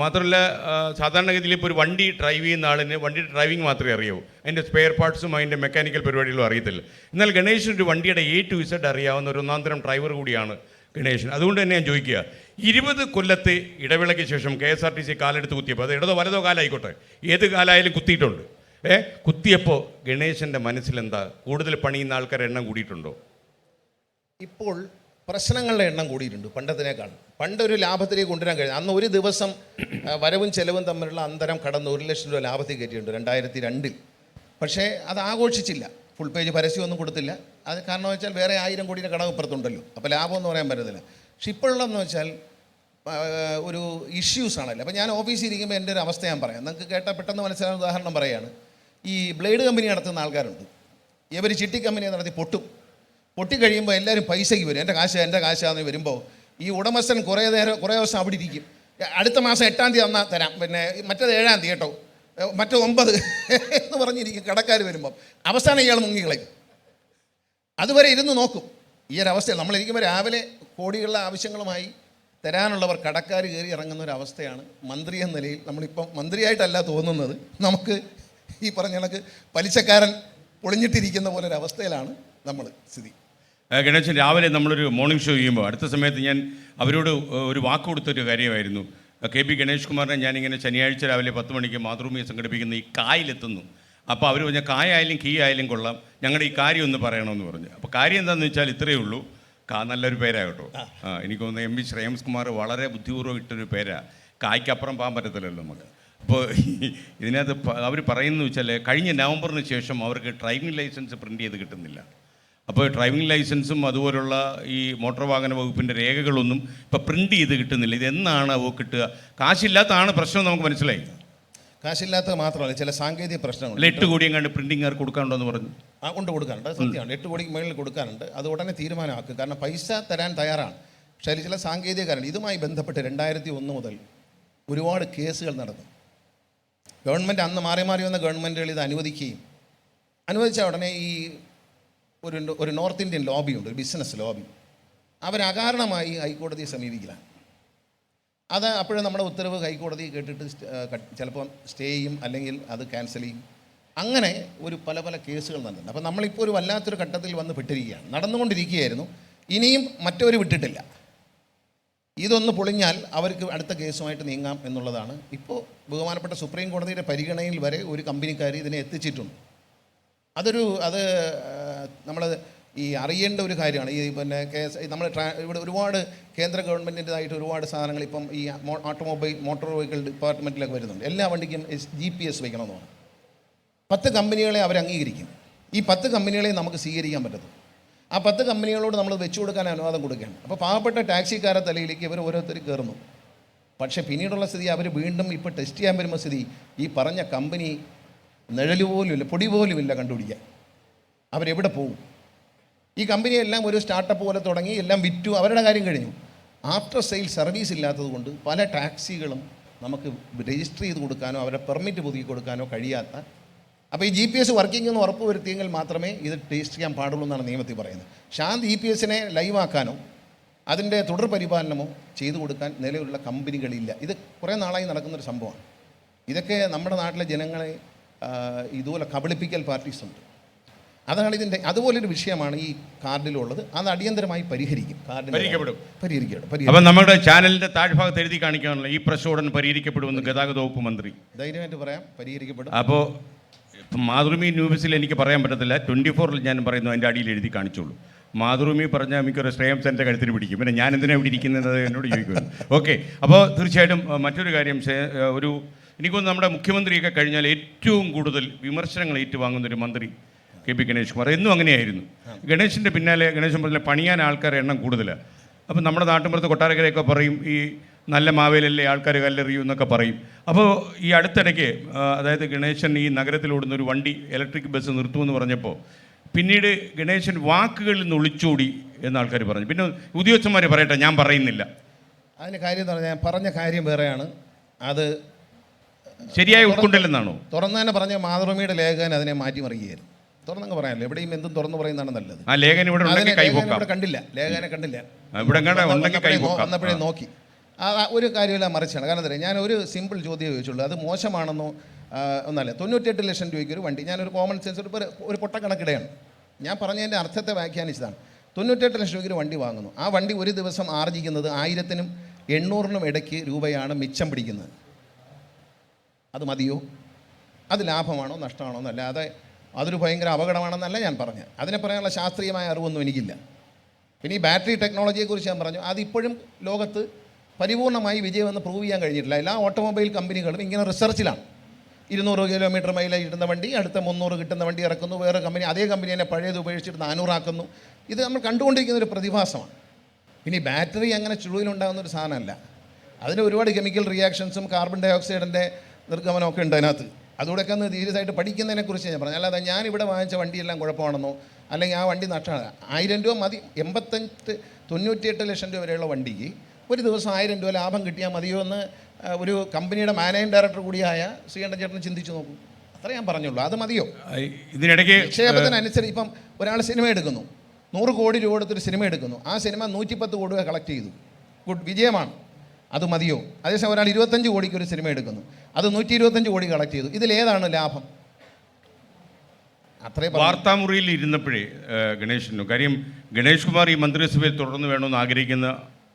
മാത്രമല്ല സാധാരണഗതിയിൽ ഇപ്പോൾ ഒരു വണ്ടി ഡ്രൈവ് ചെയ്യുന്ന ആളിന് വണ്ടി ഡ്രൈവിംഗ് മാത്രമേ അറിയാവൂ. അതിന്റെ സ്പെയർ പാർട്സും അതിന്റെ മെക്കാനിക്കൽ പരിപാടികളും അറിയത്തില്ല. എന്നാൽ ഗണേശൻ ഒരു വണ്ടിയുടെ എ ടു ഇസഡ് അറിയാവുന്ന ഒരു ഒന്നാന്തരം ഡ്രൈവർ കൂടിയാണ് ഗണേശൻ. അതുകൊണ്ട് തന്നെ ഞാൻ ചോദിക്കുക ഇരുപത് കൊല്ലത്തെ ഇടവേളയ്ക്ക് ശേഷം K S R T C കാലെടുത്ത് കുത്തിയപ്പോൾ അത് ഇടതോ വലതോ കാലമായിക്കോട്ടെ ഏത് കാലായാലും കുത്തിയിട്ടുണ്ട്. ഏ കുത്തിയപ്പോൾ ഗണേശന്റെ മനസ്സിലെന്താ? കൂടുതൽ പണിയുന്ന ആൾക്കാരെ എണ്ണം കൂടിയിട്ടുണ്ടോ? ഇപ്പോൾ പ്രശ്നങ്ങളുടെ എണ്ണം കൂടിയിട്ടുണ്ട് പണ്ടത്തിനേക്കാൾ. പണ്ടൊരു ലാഭത്തിലേക്ക് കൊണ്ടുവരാൻ കഴിഞ്ഞു അന്ന് ഒരു ദിവസം വരവും ചെലവും തമ്മിലുള്ള അന്തരം കടന്ന് ഒരു ലക്ഷം രൂപ ലാഭത്തിൽ കയറ്റിയിട്ടുണ്ട് രണ്ടായിരത്തി രണ്ടിൽ. പക്ഷേ അത് ആഘോഷിച്ചില്ല. ഫുൾ പേജ് പരസ്യമൊന്നും കൊടുത്തില്ല. അത് കാരണം വെച്ചാൽ വേറെ ആയിരം കോടിയുടെ കടം ഇപ്പുറത്തുണ്ടല്ലോ. അപ്പോൾ ലാഭം എന്ന് പറയാൻ പറ്റത്തില്ല. പക്ഷെ ഇപ്പോഴുള്ളതെന്ന് വെച്ചാൽ ഒരു ഇഷ്യൂസ് ആണല്ലോ. അപ്പോൾ ഞാൻ ഓഫീസിൽ ഇരിക്കുമ്പോൾ എന്റെ ഒരു അവസ്ഥ ഞാൻ പറയാം. നിങ്ങൾക്ക് കേട്ടാൽ പെട്ടെന്ന് മനസ്സിലാകുന്ന ഉദാഹരണം പറയുകയാണ് ഈ ബ്ലേഡ് കമ്പനി നടത്തുന്ന ആൾക്കാരുണ്ട്. ഇവർ ചിട്ടി കമ്പനി നടത്തി പൊട്ടും. പൊട്ടിക്കഴിയുമ്പോൾ എല്ലാവരും പൈസയ്ക്ക് വരും. എന്റെ കാശ് എന്റെ കാശാന്ന് വരുമ്പോൾ ഈ ഉടമസ്ഥൻ കുറേ നേരം കുറേ ദിവസം അവിടെ ഇരിക്കും. അടുത്ത മാസം എട്ടാം തീയതി തന്നാൽ തരാം. പിന്നെ മറ്റേത് ഏഴാം തീയതി കേട്ടോ. മറ്റേ ഒമ്പത് എന്ന് പറഞ്ഞിരിക്കും കടക്കാർ വരുമ്പോൾ അവസാനം ഇയാൾ മുങ്ങിക്കളയും. അതുവരെ ഇരുന്ന് നോക്കും. ഈ ഒരു അവസ്ഥയിൽ നമ്മളിരിക്കുമ്പോൾ രാവിലെ കോടികളുടെ ആവശ്യങ്ങളുമായി തരാനുള്ളവർ കടക്കാർ കയറി ഇറങ്ങുന്ന ഒരു അവസ്ഥയാണ് മന്ത്രി എന്ന നിലയിൽ. നമ്മളിപ്പം മന്ത്രിയായിട്ടല്ല തോന്നുന്നത്. നമുക്ക് ഈ പറഞ്ഞ കണക്ക് പലിശക്കാരൻ പൊളിഞ്ഞിട്ടിരിക്കുന്ന പോലെ ഒരു അവസ്ഥയിലാണ് നമ്മൾ സ്ഥിതി. ഗണേശൻ രാവിലെ നമ്മളൊരു മോർണിംഗ് ഷോ ചെയ്യുമ്പോൾ അടുത്ത സമയത്ത് ഞാൻ അവരോട് ഒരു വാക്ക് കൊടുത്തൊരു കാര്യമായിരുന്നു. കെ പി ഗണേഷ് കുമാറിനെ ഞാനിങ്ങനെ ശനിയാഴ്ച രാവിലെ പത്ത് മണിക്ക് മാതൃഭൂമി സംഘടിപ്പിക്കുന്ന ഈ കായലെത്തുന്നു. അപ്പോൾ അവർ പറഞ്ഞ കായായാലും കീ ആയാലും കൊള്ളാം ഞങ്ങളുടെ ഈ കാര്യം ഒന്ന് പറയണമെന്ന് പറഞ്ഞു. അപ്പോൾ കാര്യം എന്താണെന്ന് വെച്ചാൽ ഇത്രയേ ഉള്ളൂ. കാ നല്ലൊരു പേരാ കേട്ടോ. ആ. എനിക്ക് തോന്നുന്നു എം വി ശ്രേയംസ് കുമാർ വളരെ ബുദ്ധിപൂർവം ഇട്ടൊരു പേരാ. കായ്ക്കപ്പുറം പോകാൻ പറ്റത്തില്ലല്ലോ നമുക്ക്. അപ്പോൾ ഇതിനകത്ത് അവർ പറയുന്നത് വെച്ചാൽ കഴിഞ്ഞ നവംബറിന് ശേഷം അവർക്ക് ഡ്രൈവിംഗ് ലൈസൻസ് പ്രിന്റ് ചെയ്ത് കിട്ടുന്നില്ല. അപ്പോൾ ഡ്രൈവിംഗ് ലൈസൻസും അതുപോലുള്ള ഈ മോട്ടോർ വാഹന വകുപ്പിന്റെ രേഖകളൊന്നും ഇപ്പോൾ പ്രിന്റ് ചെയ്ത് കിട്ടുന്നില്ല. ഇതെന്നാണ് അവ കിട്ടുക? കാശില്ലാത്തതാണ് പ്രശ്നം നമുക്ക് മനസ്സിലായി. കാശില്ലാത്തത് മാത്രമല്ല ചില സാങ്കേതിക പ്രശ്നങ്ങൾ എട്ട് കോടിയും കണ്ട് പ്രിന്റിംഗുകാർക്ക് കൊടുക്കാനുണ്ടോ എന്ന് പറഞ്ഞു. ആ കൊണ്ട് കൊടുക്കാനുണ്ട്. സത്യമാണ്. എട്ട് കോടിക്ക് മുകളിൽ കൊടുക്കാനുണ്ട്. അത് ഉടനെ തീരുമാനമാക്കും. കാരണം പൈസ തരാൻ തയ്യാറാണ്. പക്ഷേ അതിൽ ചില സാങ്കേതിക കാരണം ഇതുമായി ബന്ധപ്പെട്ട് രണ്ടായിരത്തി ഒന്ന് മുതൽ ഒരുപാട് കേസുകൾ നടന്നു. ഗവൺമെന്റ് അന്ന് മാറി മാറി വന്ന ഗവൺമെന്റുകൾ ഇത് അനുവദിക്കുകയും അനുവദിച്ച ഉടനെ ഈ ഒരു ഒരു നോർത്ത് ഇന്ത്യൻ ലോബിയുണ്ട് ഒരു ബിസിനസ് ലോബി. അവരകാരണമായി ഹൈക്കോടതിയെ സമീപിക്കലാണ്. അത് അപ്പോഴും നമ്മുടെ ഉത്തരവ് ഹൈക്കോടതി കേട്ടിട്ട് ചിലപ്പം സ്റ്റേ ചെയ്യും അല്ലെങ്കിൽ അത് ക്യാൻസൽ ചെയ്യും. അങ്ങനെ ഒരു പല പല കേസുകൾ നടന്നിട്ടുണ്ട്. അപ്പോൾ നമ്മളിപ്പോൾ ഒരു വല്ലാത്തൊരു ഘട്ടത്തിൽ വന്ന് പെട്ടിരിക്കുകയാണ്. നടന്നുകൊണ്ടിരിക്കുകയായിരുന്നു. ഇനിയും മറ്റവർ വിട്ടിട്ടില്ല. ഇതൊന്ന് പൊളിഞ്ഞാൽ അവർക്ക് അടുത്ത കേസുമായിട്ട് നീങ്ങാം എന്നുള്ളതാണ്. ഇപ്പോൾ ബഹുമാനപ്പെട്ട സുപ്രീം കോടതിയുടെ പരിഗണനയിൽ വരെ ഒരു കമ്പനിക്കാർ ഇതിനെ എത്തിച്ചിട്ടുണ്ട്. അതൊരു അത് നമ്മൾ ഈ അറിയേണ്ട ഒരു കാര്യമാണ്. ഈ പിന്നെ കേസ് നമ്മൾ ഇവിടെ ഒരുപാട് കേന്ദ്ര ഗവൺമെന്റിന്റെതായിട്ട് ഒരുപാട് സാധനങ്ങൾ ഇപ്പം ഈ ഓട്ടോമൊബൈൽ മോട്ടോർ വെഹിക്കിൾ ഡിപ്പാർട്ട്മെന്റിലൊക്കെ വരുന്നുണ്ട്. എല്ലാ വണ്ടിക്കും ജി പി എസ് വയ്ക്കണമെന്നാണ്. പത്ത് കമ്പനികളെ അവർ അംഗീകരിക്കും. ഈ പത്ത് കമ്പനികളെ നമുക്ക് സ്വീകരിക്കാൻ പറ്റത്തുള്ളൂ. ആ പത്ത് കമ്പനികളോട് നമ്മൾ വെച്ചു കൊടുക്കാൻ അനുവാദം കൊടുക്കുകയാണ്. അപ്പോൾ പാവപ്പെട്ട ടാക്സിക്കാരെ തലയിലേക്ക് ഇവർ ഓരോരുത്തർ കയറുന്നു പക്ഷേ പിന്നീടുള്ള സ്ഥിതി അവർ വീണ്ടും ഇപ്പോൾ ടെസ്റ്റ് ചെയ്യാൻ വരുമ്പോൾ സ്ഥിതി ഈ പറഞ്ഞ കമ്പനി നിഴൽ പോലുമില്ല പൊടി പോലുമില്ല കണ്ടുപിടിക്കാൻ. അവരെവിടെ പോകും ഈ കമ്പനിയെല്ലാം ഒരു സ്റ്റാർട്ടപ്പ് പോലെ തുടങ്ങി എല്ലാം വിറ്റു അവരുടെ കാര്യം കഴിഞ്ഞു. ആഫ്റ്റർ സെയിൽ സർവീസ് ഇല്ലാത്തതുകൊണ്ട് പല ടാക്സികളും നമുക്ക് രജിസ്റ്റർ ചെയ്ത് കൊടുക്കാനോ അവരെ പെർമിറ്റ് പുതുക്കി കൊടുക്കാനോ കഴിയാത്ത അപ്പോൾ ഈ ജി പി എസ് വർക്കിംഗ് എന്ന് ഉറപ്പ് വരുത്തിയെങ്കിൽ മാത്രമേ ഇത് ടേസ്റ്റ് ചെയ്യാൻ പാടുള്ളൂ എന്നാണ് നിയമത്തിൽ പറയുന്നത്. ശാന്ത് ഇ പി എസിനെ ലൈവാക്കാനോ അതിന്റെ തുടർ പരിപാലനമോ ചെയ്തു കൊടുക്കാൻ നിലവിലുള്ള കമ്പനികളില്ല. ഇത് കുറേ നാളായി നടക്കുന്നൊരു സംഭവമാണ്. ഇതൊക്കെ നമ്മുടെ നാട്ടിലെ ജനങ്ങളെ ഇതുപോലെ കബളിപ്പിക്കൽ പാർട്ടീസ് ഉണ്ട്. അതാണ് ഇതിന്റെ അതുപോലൊരു വിഷയമാണ് ഈ കാർഡിലുള്ളത്. അത് അടിയന്തരമായി പരിഹരിക്കും. കാർഡിൽ പരിഹരിക്കപ്പെടും. പരിഹരിക്കപ്പെടും. പരിഹരിക്കും. അപ്പം നമ്മുടെ ചാനലിന്റെ താഴ്ഭാഗത്ത് എഴുതി കാണിക്കാനുള്ള ഈ പ്രശ്നം ഉടൻ പരിഹരിക്കപ്പെടുമെന്ന് ഗതാഗത വകുപ്പ് മന്ത്രി. ധൈര്യമായിട്ട് പറയാം പരിഹരിക്കപ്പെടും. അപ്പോൾ മാതൃഭൂമി ന്യൂസിൽ എനിക്ക് പറയാൻ പറ്റത്തില്ല ട്വന്റി ഫോറിൽ ഞാൻ പറയുന്നു അതിന്റെ അടിയിൽ എഴുതി കാണിച്ചോളൂ. മാതൃഭൂമി പറഞ്ഞാൽ മിക്കൊരു ശ്രേയം സെന്റെ കഴുത്തിന് പിടിക്കും. പിന്നെ ഞാൻ എന്തിനാണ് ഇവിടെ ഇരിക്കുന്നത് എന്നോട് ചോദിക്കുന്നു ഓക്കെ അപ്പോൾ തീർച്ചയായിട്ടും മറ്റൊരു കാര്യം ഒരു എനിക്കൊന്ന് നമ്മുടെ മുഖ്യമന്ത്രിയൊക്കെ കഴിഞ്ഞാൽ ഏറ്റവും കൂടുതൽ വിമർശനങ്ങൾ ഏറ്റുവാങ്ങുന്നൊരു മന്ത്രി കെ പി ഗണേഷ് കുമാർ എന്നും അങ്ങനെയായിരുന്നു. ഗണേശിന്റെ പിന്നാലെ ഗണേശൻ പറഞ്ഞാൽ പണിയാൻ ആൾക്കാരുടെ എണ്ണം കൂടുതലാണ് അപ്പം നമ്മുടെ നാട്ടിൻപുറത്ത് കൊട്ടാരക്കരയൊക്കെ പറയും ഈ നല്ല മാവേലല്ലേ ആൾക്കാർ കല്ലെറിയൂ എന്നൊക്കെ പറയും. അപ്പോൾ ഈ അടുത്തിടയ്ക്ക് അതായത് ഗണേശൻ ഈ നഗരത്തിലോടുന്ന ഒരു വണ്ടി ഇലക്ട്രിക് ബസ് നിർത്തുമെന്ന് പറഞ്ഞപ്പോൾ പിന്നീട് ഗണേശൻ വാക്കുകളിൽ നിന്ന് ഒളിച്ചോടി എന്ന് ആൾക്കാർ പറഞ്ഞു. പിന്നെ ഉദ്യോഗസ്ഥന്മാർ പറയട്ടെ ഞാൻ പറയുന്നില്ല. അതിന് കാര്യം എന്ന് പറഞ്ഞാൽ ഞാൻ പറഞ്ഞ കാര്യം വേറെയാണ്. അത് ശരിയായി ഉൾക്കൊണ്ടില്ലെന്നാണോ? തുറന്നു തന്നെ പറഞ്ഞ മാതൃഭൂമിയുടെ ലേഖകൻ അതിനെ മാറ്റിമറിയുകയായിരുന്നു തുറന്നങ്ങ് പറയാനല്ലോ. എവിടെയും എന്തും തുറന്നു പറയുന്നതാണ് നല്ലത്. ആ ലേഖനം ഇവിടെ അതിനെ ഉണ്ടെങ്കിൽ കൈപോക്കാം ഇവിടെ കണ്ടില്ല. ലേഖനെ കണ്ടില്ല. ആ, ഇവിടെ എങ്ങാണ്ട് വന്ന- ഉണ്ടെങ്കിൽ വന്നപ്പോഴേ നോ- കൈപോക്കാം. വന്നപ്പോഴേ നോക്കി. ആ ആ, ഒരു കാര്യമില്ല മറിച്ചാണ്. കാരണം എന്താ ഞാൻ ഒരു സിമ്പിൾ ചോദ്യം ചോദിച്ചുള്ളൂ. അത് മോശമാണെന്നോ ആ, ഒന്നല്ല. തൊണ്ണൂറ്റെട്ട് ലക്ഷം രൂപയ്ക്ക് ഒരു വണ്ടി ഞാനൊരു കോമൺ സെൻസ് ഒരു ഒരു- ഒരു പൊട്ടക്കണക്കിടെയാണ്. ഞാൻ പറഞ്ഞതിന്റെ അർത്ഥത്തെ വ്യാഖ്യാനിച്ചതാണ്. തൊണ്ണൂറ്റെട്ട് ലക്ഷം രൂപയ്ക്ക് ഒരു വണ്ടി വാങ്ങുന്നു. ആ വണ്ടി ഒരു ദിവസം ആർജിക്കുന്നത് ആയിരത്തിനും എണ്ണൂറിനും ഇടയ്ക്ക് രൂപയാണ് മിച്ചം പിടിക്കുന്നത്. അത് മതിയോ? അത് ലാഭമാണോ? നഷ്ടമാണോ? എന്നല്ല അത് അതൊരു ഭയങ്കര അപകടമാണെന്നല്ല ഞാൻ പറഞ്ഞത്. അതിനെ പറയാനുള്ള ശാസ്ത്രീയമായ അറിവൊന്നും എനിക്കില്ല. പിന്നെ ഈ ബാറ്ററി ടെക്നോളജിയെക്കുറിച്ച് ഞാൻ പറഞ്ഞു. അതിപ്പോഴും ലോകത്ത് പരിപൂർണമായി വിജയമെന്ന് പ്രൂവ് ചെയ്യാൻ കഴിഞ്ഞിട്ടില്ല. എല്ലാ ഓട്ടോമൊബൈൽ കമ്പനികളും ഇങ്ങനെ റിസർച്ചിലാണ്. ഇരുന്നൂറ് കിലോമീറ്റർ മൈലേജ് കിട്ടുന്ന വണ്ടി അടുത്ത മുന്നൂറ് കിട്ടുന്ന വണ്ടി ഇറക്കുന്നു. വേറെ കമ്പനി അതേ കമ്പനി തന്നെ പഴയത് ഉപേക്ഷിച്ചിട്ട് നാനൂറാക്കുന്നു. ഇത് നമ്മൾ കണ്ടുകൊണ്ടിരിക്കുന്ന ഒരു പ്രതിഭാസമാണ്. പിന്നെ ബാറ്ററി അങ്ങനെ ചുഴുവിലുണ്ടാകുന്ന ഒരു സാധനമല്ല. അതിന് ഒരുപാട് കെമിക്കൽ റിയാക്ഷൻസും കാർബൺ ഡയോക്സൈഡിന്റെ നിർഗമനമൊക്കെ ഉണ്ട് അതിനകത്ത്. അതുകൂടെയൊക്കെ ഒന്ന് സീരിയസ് ആയിട്ട് പഠിക്കുന്നതിനെക്കുറിച്ച് ഞാൻ പറഞ്ഞു. അല്ലാതെ ഞാൻ ഇവിടെ വാങ്ങിച്ച വണ്ടിയെല്ലാം കുഴപ്പമാണെന്നോ അല്ലെങ്കിൽ ആ വണ്ടി നഷ്ടമാണ്. ആയിരം രൂപ മതി എൺപത്തഞ്ച് തൊണ്ണൂറ്റിയെട്ട് ലക്ഷം രൂപ വരെയുള്ള വണ്ടിക്ക് ഒരു ദിവസം ആയിരം രൂപ ലാഭം കിട്ടിയാൽ മതിയോ എന്ന് ഒരു കമ്പനിയുടെ മാനേജിംഗ് ഡയറക്ടർ കൂടിയായ ശ്രീകണ്ഠൻ ചേട്ടൻ ചിന്തിച്ചു നോക്കും. അത്ര ഞാൻ പറഞ്ഞുള്ളൂ. അത് മതിയോ? ഇതിനിടയ്ക്ക് നിക്ഷേപത്തിനനുസരിച്ച് ഇപ്പം ഒരാൾ സിനിമ എടുക്കുന്നു. നൂറ് കോടി രൂപ കൊടുത്തൊരു സിനിമ എടുക്കുന്നു. ആ സിനിമ നൂറ്റിപ്പത്ത് കോടി രൂപ കളക്ട് ചെയ്തു. ഗുഡ് വിജയമാണ്. അത് മതിയോ? അതേസമയം ഒരാൾ ഇരുപത്തഞ്ച് കോടിക്ക് ഒരു സിനിമ എടുക്കുന്നു. അത് നൂറ്റി ഇരുപത്തഞ്ച് കോടി കളക്ട് ചെയ്തു. ഇതിലേതാണ് ലാഭം? അത്രയും. വാർത്താമുറിയിൽ ഇരുന്നപ്പോഴേ ഗണേശനു. കാര്യം ഗണേഷ് കുമാർ ഈ മന്ത്രിസഭയിൽ തുടർന്ന് വേണമെന്ന് ആഗ്രഹിക്കുന്ന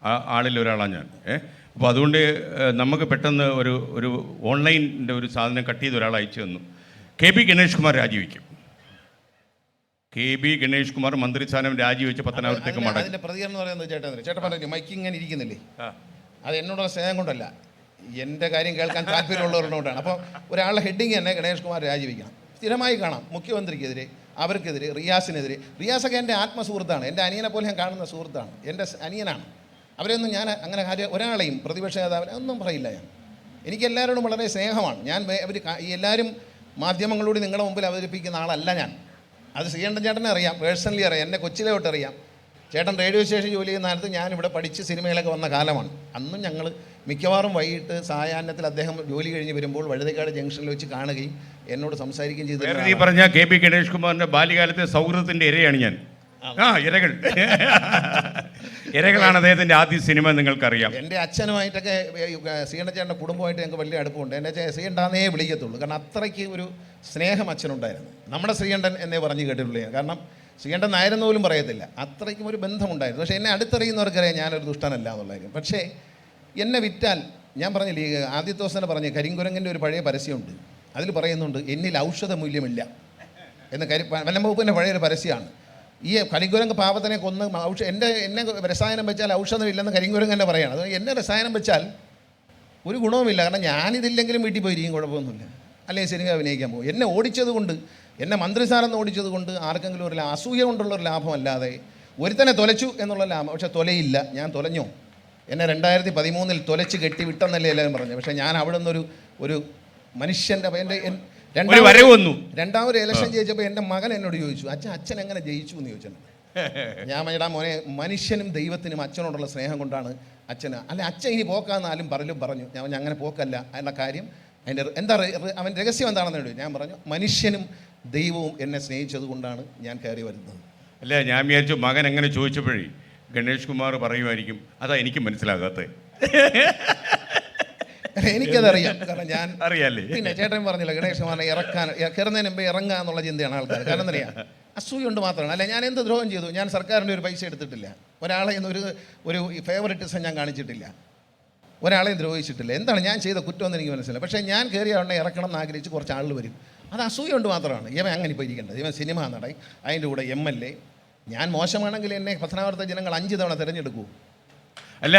ആളിൽ ഒരാളാണ് ഞാൻ. ഏഹ് അപ്പോൾ അതുകൊണ്ട് നമുക്ക് പെട്ടെന്ന് ഒരു ഒരു ഓൺലൈനിന്റെ ഒരു സാധനം കട്ട് ചെയ്ത് ഒരാൾ അയച്ചു തന്നു. കെ ബി ഗണേഷ് കുമാർ രാജിവെക്കും. കെ ബി ഗണേഷ് കുമാർ മന്ത്രിസ്ഥാനം രാജിവെച്ച് പത്തനാപുരത്തേക്ക് മടങ്ങി. പ്രതികരണം പറയുന്നത് ചേട്ടൻ എന്തിനാ? ചേട്ടൻ പറഞ്ഞു മൈക്ക് ഇങ്ങനെ ഇരിക്കുന്നില്ലേ? ആ. അത് എന്നോടുള്ള സ്നേഹം കൊണ്ടല്ല. എന്റെ കാര്യം കേൾക്കാൻ താല്പര്യമുള്ളവരോടാണ് അപ്പോൾ ഒരാളുടെ ഹെഡിങ് തന്നെ ഗണേഷ് കുമാർ രാജിവെക്കണം. സ്ഥിരമായി കാണാം മുഖ്യമന്ത്രിക്കെതിരെ അവർക്കെതിരെ റിയാസിനെതിരെ. റിയാസൊക്കെ എന്റെ ആത്മസുഹൃത്താണ്. എന്റെ അനിയനെ പോലെ ഞാൻ കാണുന്ന സുഹൃത്താണ്. എന്റെ അനിയനാണ്. അവരെയൊന്നും ഞാൻ അങ്ങനെ കാര്യം ഒരാളെയും പ്രതിപക്ഷ നേതാവിനെ ഒന്നും പറയില്ല ഞാൻ. എനിക്ക് എല്ലാവരോടും വളരെ സ്നേഹമാണ്. ഞാൻ അവർ എല്ലാവരും മാധ്യമങ്ങളോട് നിങ്ങളുടെ മുമ്പിൽ അവതരിപ്പിക്കുന്ന ആളല്ല ഞാൻ. അത് ശ്രീകണ്ഠൻ ചേട്ടനെ അറിയാം. പേഴ്സണലി അറിയാം. എന്നെ കൊച്ചിലെ തൊട്ട് അറിയാം. ചേട്ടൻ റേഡിയോ സ്റ്റേഷൻ ജോലി ചെയ്യുന്ന കാലത്ത് ഞാനിവിടെ പഠിച്ച് സിനിമയിലൊക്കെ വന്ന കാലമാണ്. അന്നും ഞങ്ങൾ മിക്കവാറും വൈകിട്ട് സായാഹ്നത്തിൽ അദ്ദേഹം ജോലി കഴിഞ്ഞ് വരുമ്പോൾ വഴുതക്കാട് ജംഗ്ഷനിൽ വെച്ച് കാണുകയും എന്നോട് സംസാരിക്കുകയും ചെയ്തു നീ പറഞ്ഞ കെ പി ഗണേഷ് കുമാറിന്റെ ബാല്യകാലത്തെ സൗഹൃദത്തിന്റെ ഇരയാണ് ഞാൻ. ആ. ഇരകൾ. ഇരകളാണ് അദ്ദേഹത്തിന്റെ ആദ്യ സിനിമ നിങ്ങൾക്കറിയാം. എന്റെ അച്ഛനുമായിട്ടൊക്കെ സീണച്ചേട്ടന്റെ കുടുംബമായിട്ട് ഞങ്ങൾക്ക് വലിയ അടുപ്പമുണ്ട്. എന്നെ ചേ- ശ്രീകണ്ഠാന്നേ വിളിക്കത്തുള്ളൂ. കാരണം അത്രയ്ക്ക് ഒരു സ്നേഹം അച്ഛനുണ്ടായിരുന്നു. നമ്മുടെ ശ്രീകണ്ഠൻ എന്നേ പറഞ്ഞു കേട്ടിട്ടുള്ളൂ കാരണം ശ്രീകണ്ഠൻ നായരെന്ന് പോലും പറയത്തില്ല. അത്രയ്ക്കും ഒരു ബന്ധമുണ്ടായിരുന്നു. പക്ഷേ എന്നെ അടുത്തറിയുന്നവർക്കറിയാം ഞാനൊരു ദുഷ്ടനല്ല എന്നുള്ള കാര്യം. പക്ഷേ എന്നെ വിറ്റാൽ ഞാൻ പറഞ്ഞില്ലേ തന്നെ പറഞ്ഞു കരിങ്കുരങ്ങിന്റെ ഒരു പഴയ പരസ്യമുണ്ട്. അതിൽ പറയുന്നുണ്ട് എന്നിൽ ഔഷധ മൂല്യമില്ല എന്ന് കരി വനംവകുപ്പിന്റെ പഴയൊരു പരസ്യമാണ്. ഈ കരിങ്കുരങ്ങ് പാവത്തിനെ കൊന്ന് ഔഷ എന്റെ എന്നെ രസായനം വെച്ചാൽ ഔഷധമില്ലെന്ന് കരിങ്കുരങ്ങ് തന്നെ പറയുകയാണ് അത് എന്നെ രസായനം വെച്ചാൽ ഒരു ഗുണവുമില്ല. കാരണം ഞാനിതില്ലെങ്കിലും വീട്ടിൽ പോയിരിക്കും കുഴപ്പമൊന്നുമില്ല. അല്ലെങ്കിൽ സിനിമ അഭിനയിക്കാൻ പോകും. എന്നെ ഓടിച്ചത് കൊണ്ട് എന്നെ മന്ത്രിസാരെന്ന് ഓടിച്ചത് കൊണ്ട് ആർക്കെങ്കിലും ഒരു അസൂയ കൊണ്ടുള്ള ഒരു ലാഭമല്ലാതെ ഒരുത്തനെ തൊലച്ചു എന്നുള്ള ലാഭം പക്ഷെ തൊലയില്ല ഞാൻ തൊലഞ്ഞോ. എന്നെ രണ്ടായിരത്തി പതിമൂന്നിൽ തൊലച്ച് കെട്ടി വിട്ടെന്നല്ലേ എല്ലാവരും പറഞ്ഞു പക്ഷേ ഞാൻ അവിടെ നിന്നൊരു ഒരു മനുഷ്യന്റെ എന്റെ രണ്ടാമത് ഇലക്ഷൻ ജയിച്ചപ്പോൾ എന്റെ മകൻ എന്നോട് ചോദിച്ചു അച്ഛൻ അച്ഛൻ എങ്ങനെ ജയിച്ചു? എന്ന് ചോദിച്ചു ഞാൻ മഞ്ഞടാ മോനെ മനുഷ്യനും ദൈവത്തിനും അച്ഛനോടുള്ള സ്നേഹം കൊണ്ടാണ് അച്ഛന് അല്ല അച്ഛൻ ഇനി പോക്കാന്നാലും പറലും പറഞ്ഞു. ഞാൻ അങ്ങനെ പോക്കല്ല. എന്ന കാര്യം അതിന്റെ എന്താ അവൻ രഹസ്യം എന്താണെന്ന് ഞാൻ പറഞ്ഞു മനുഷ്യനും ദൈവവും എന്നെ സ്നേഹിച്ചതുകൊണ്ടാണ് ഞാൻ കയറി വരുന്നത്. അല്ല ഞാൻ വിചാരിച്ചു മകൻ എങ്ങനെ ചോദിച്ചപ്പോഴേ ഗണേഷ് കുമാർ പറയുമായിരിക്കും അതാ എനിക്ക് മനസ്സിലാകാത്തത്. എനിക്കതറിയാം. കാരണം ഞാൻ അറിയാല്ലേ? പിന്നെ ചേട്ടൻ പറഞ്ഞില്ല ഗണേഷ് കുമാറിനെ ഇറക്കാൻ കയറുന്നതിന് മുമ്പ് ഇറങ്ങുക എന്നുള്ള ചിന്തയാണ് ആൾക്കാർ. കാരണം എന്തറിയാം അസൂയുണ്ട് മാത്രമാണ്. അല്ല ഞാൻ എന്ത് ദ്രോഹം ചെയ്തു? ഞാൻ സർക്കാരിന്റെ ഒരു പൈസ എടുത്തിട്ടില്ല. ഒരാളെ ഒരു ഒരു ഫേവറിറ്റിസം ഞാൻ കാണിച്ചിട്ടില്ല. ഒരാളെയും ദ്രോഹിച്ചിട്ടില്ല. എന്താണ് ഞാൻ ചെയ്ത കുറ്റമെന്ന് എനിക്ക് മനസ്സിലായി പക്ഷേ ഞാൻ കയറിയ ഉടനെ ഇറക്കണം എന്ന് ആഗ്രഹിച്ച് കുറച്ച് ആളുകൾ വരും. അത് അസൂയുണ്ട് മാത്രമാണ്. ഇവൻ അങ്ങനെ ഇപ്പോൾ ഇരിക്കേണ്ടത് ഇവൻ സിനിമ നടൻ. അതിന്റെ കൂടെ എം എൽ എ. ഞാൻ മോശമാണെങ്കിൽ എന്നെ പത്തനാപുരത്തെ ജനങ്ങൾ അഞ്ച് തവണ തിരഞ്ഞെടുക്കൂ അല്ല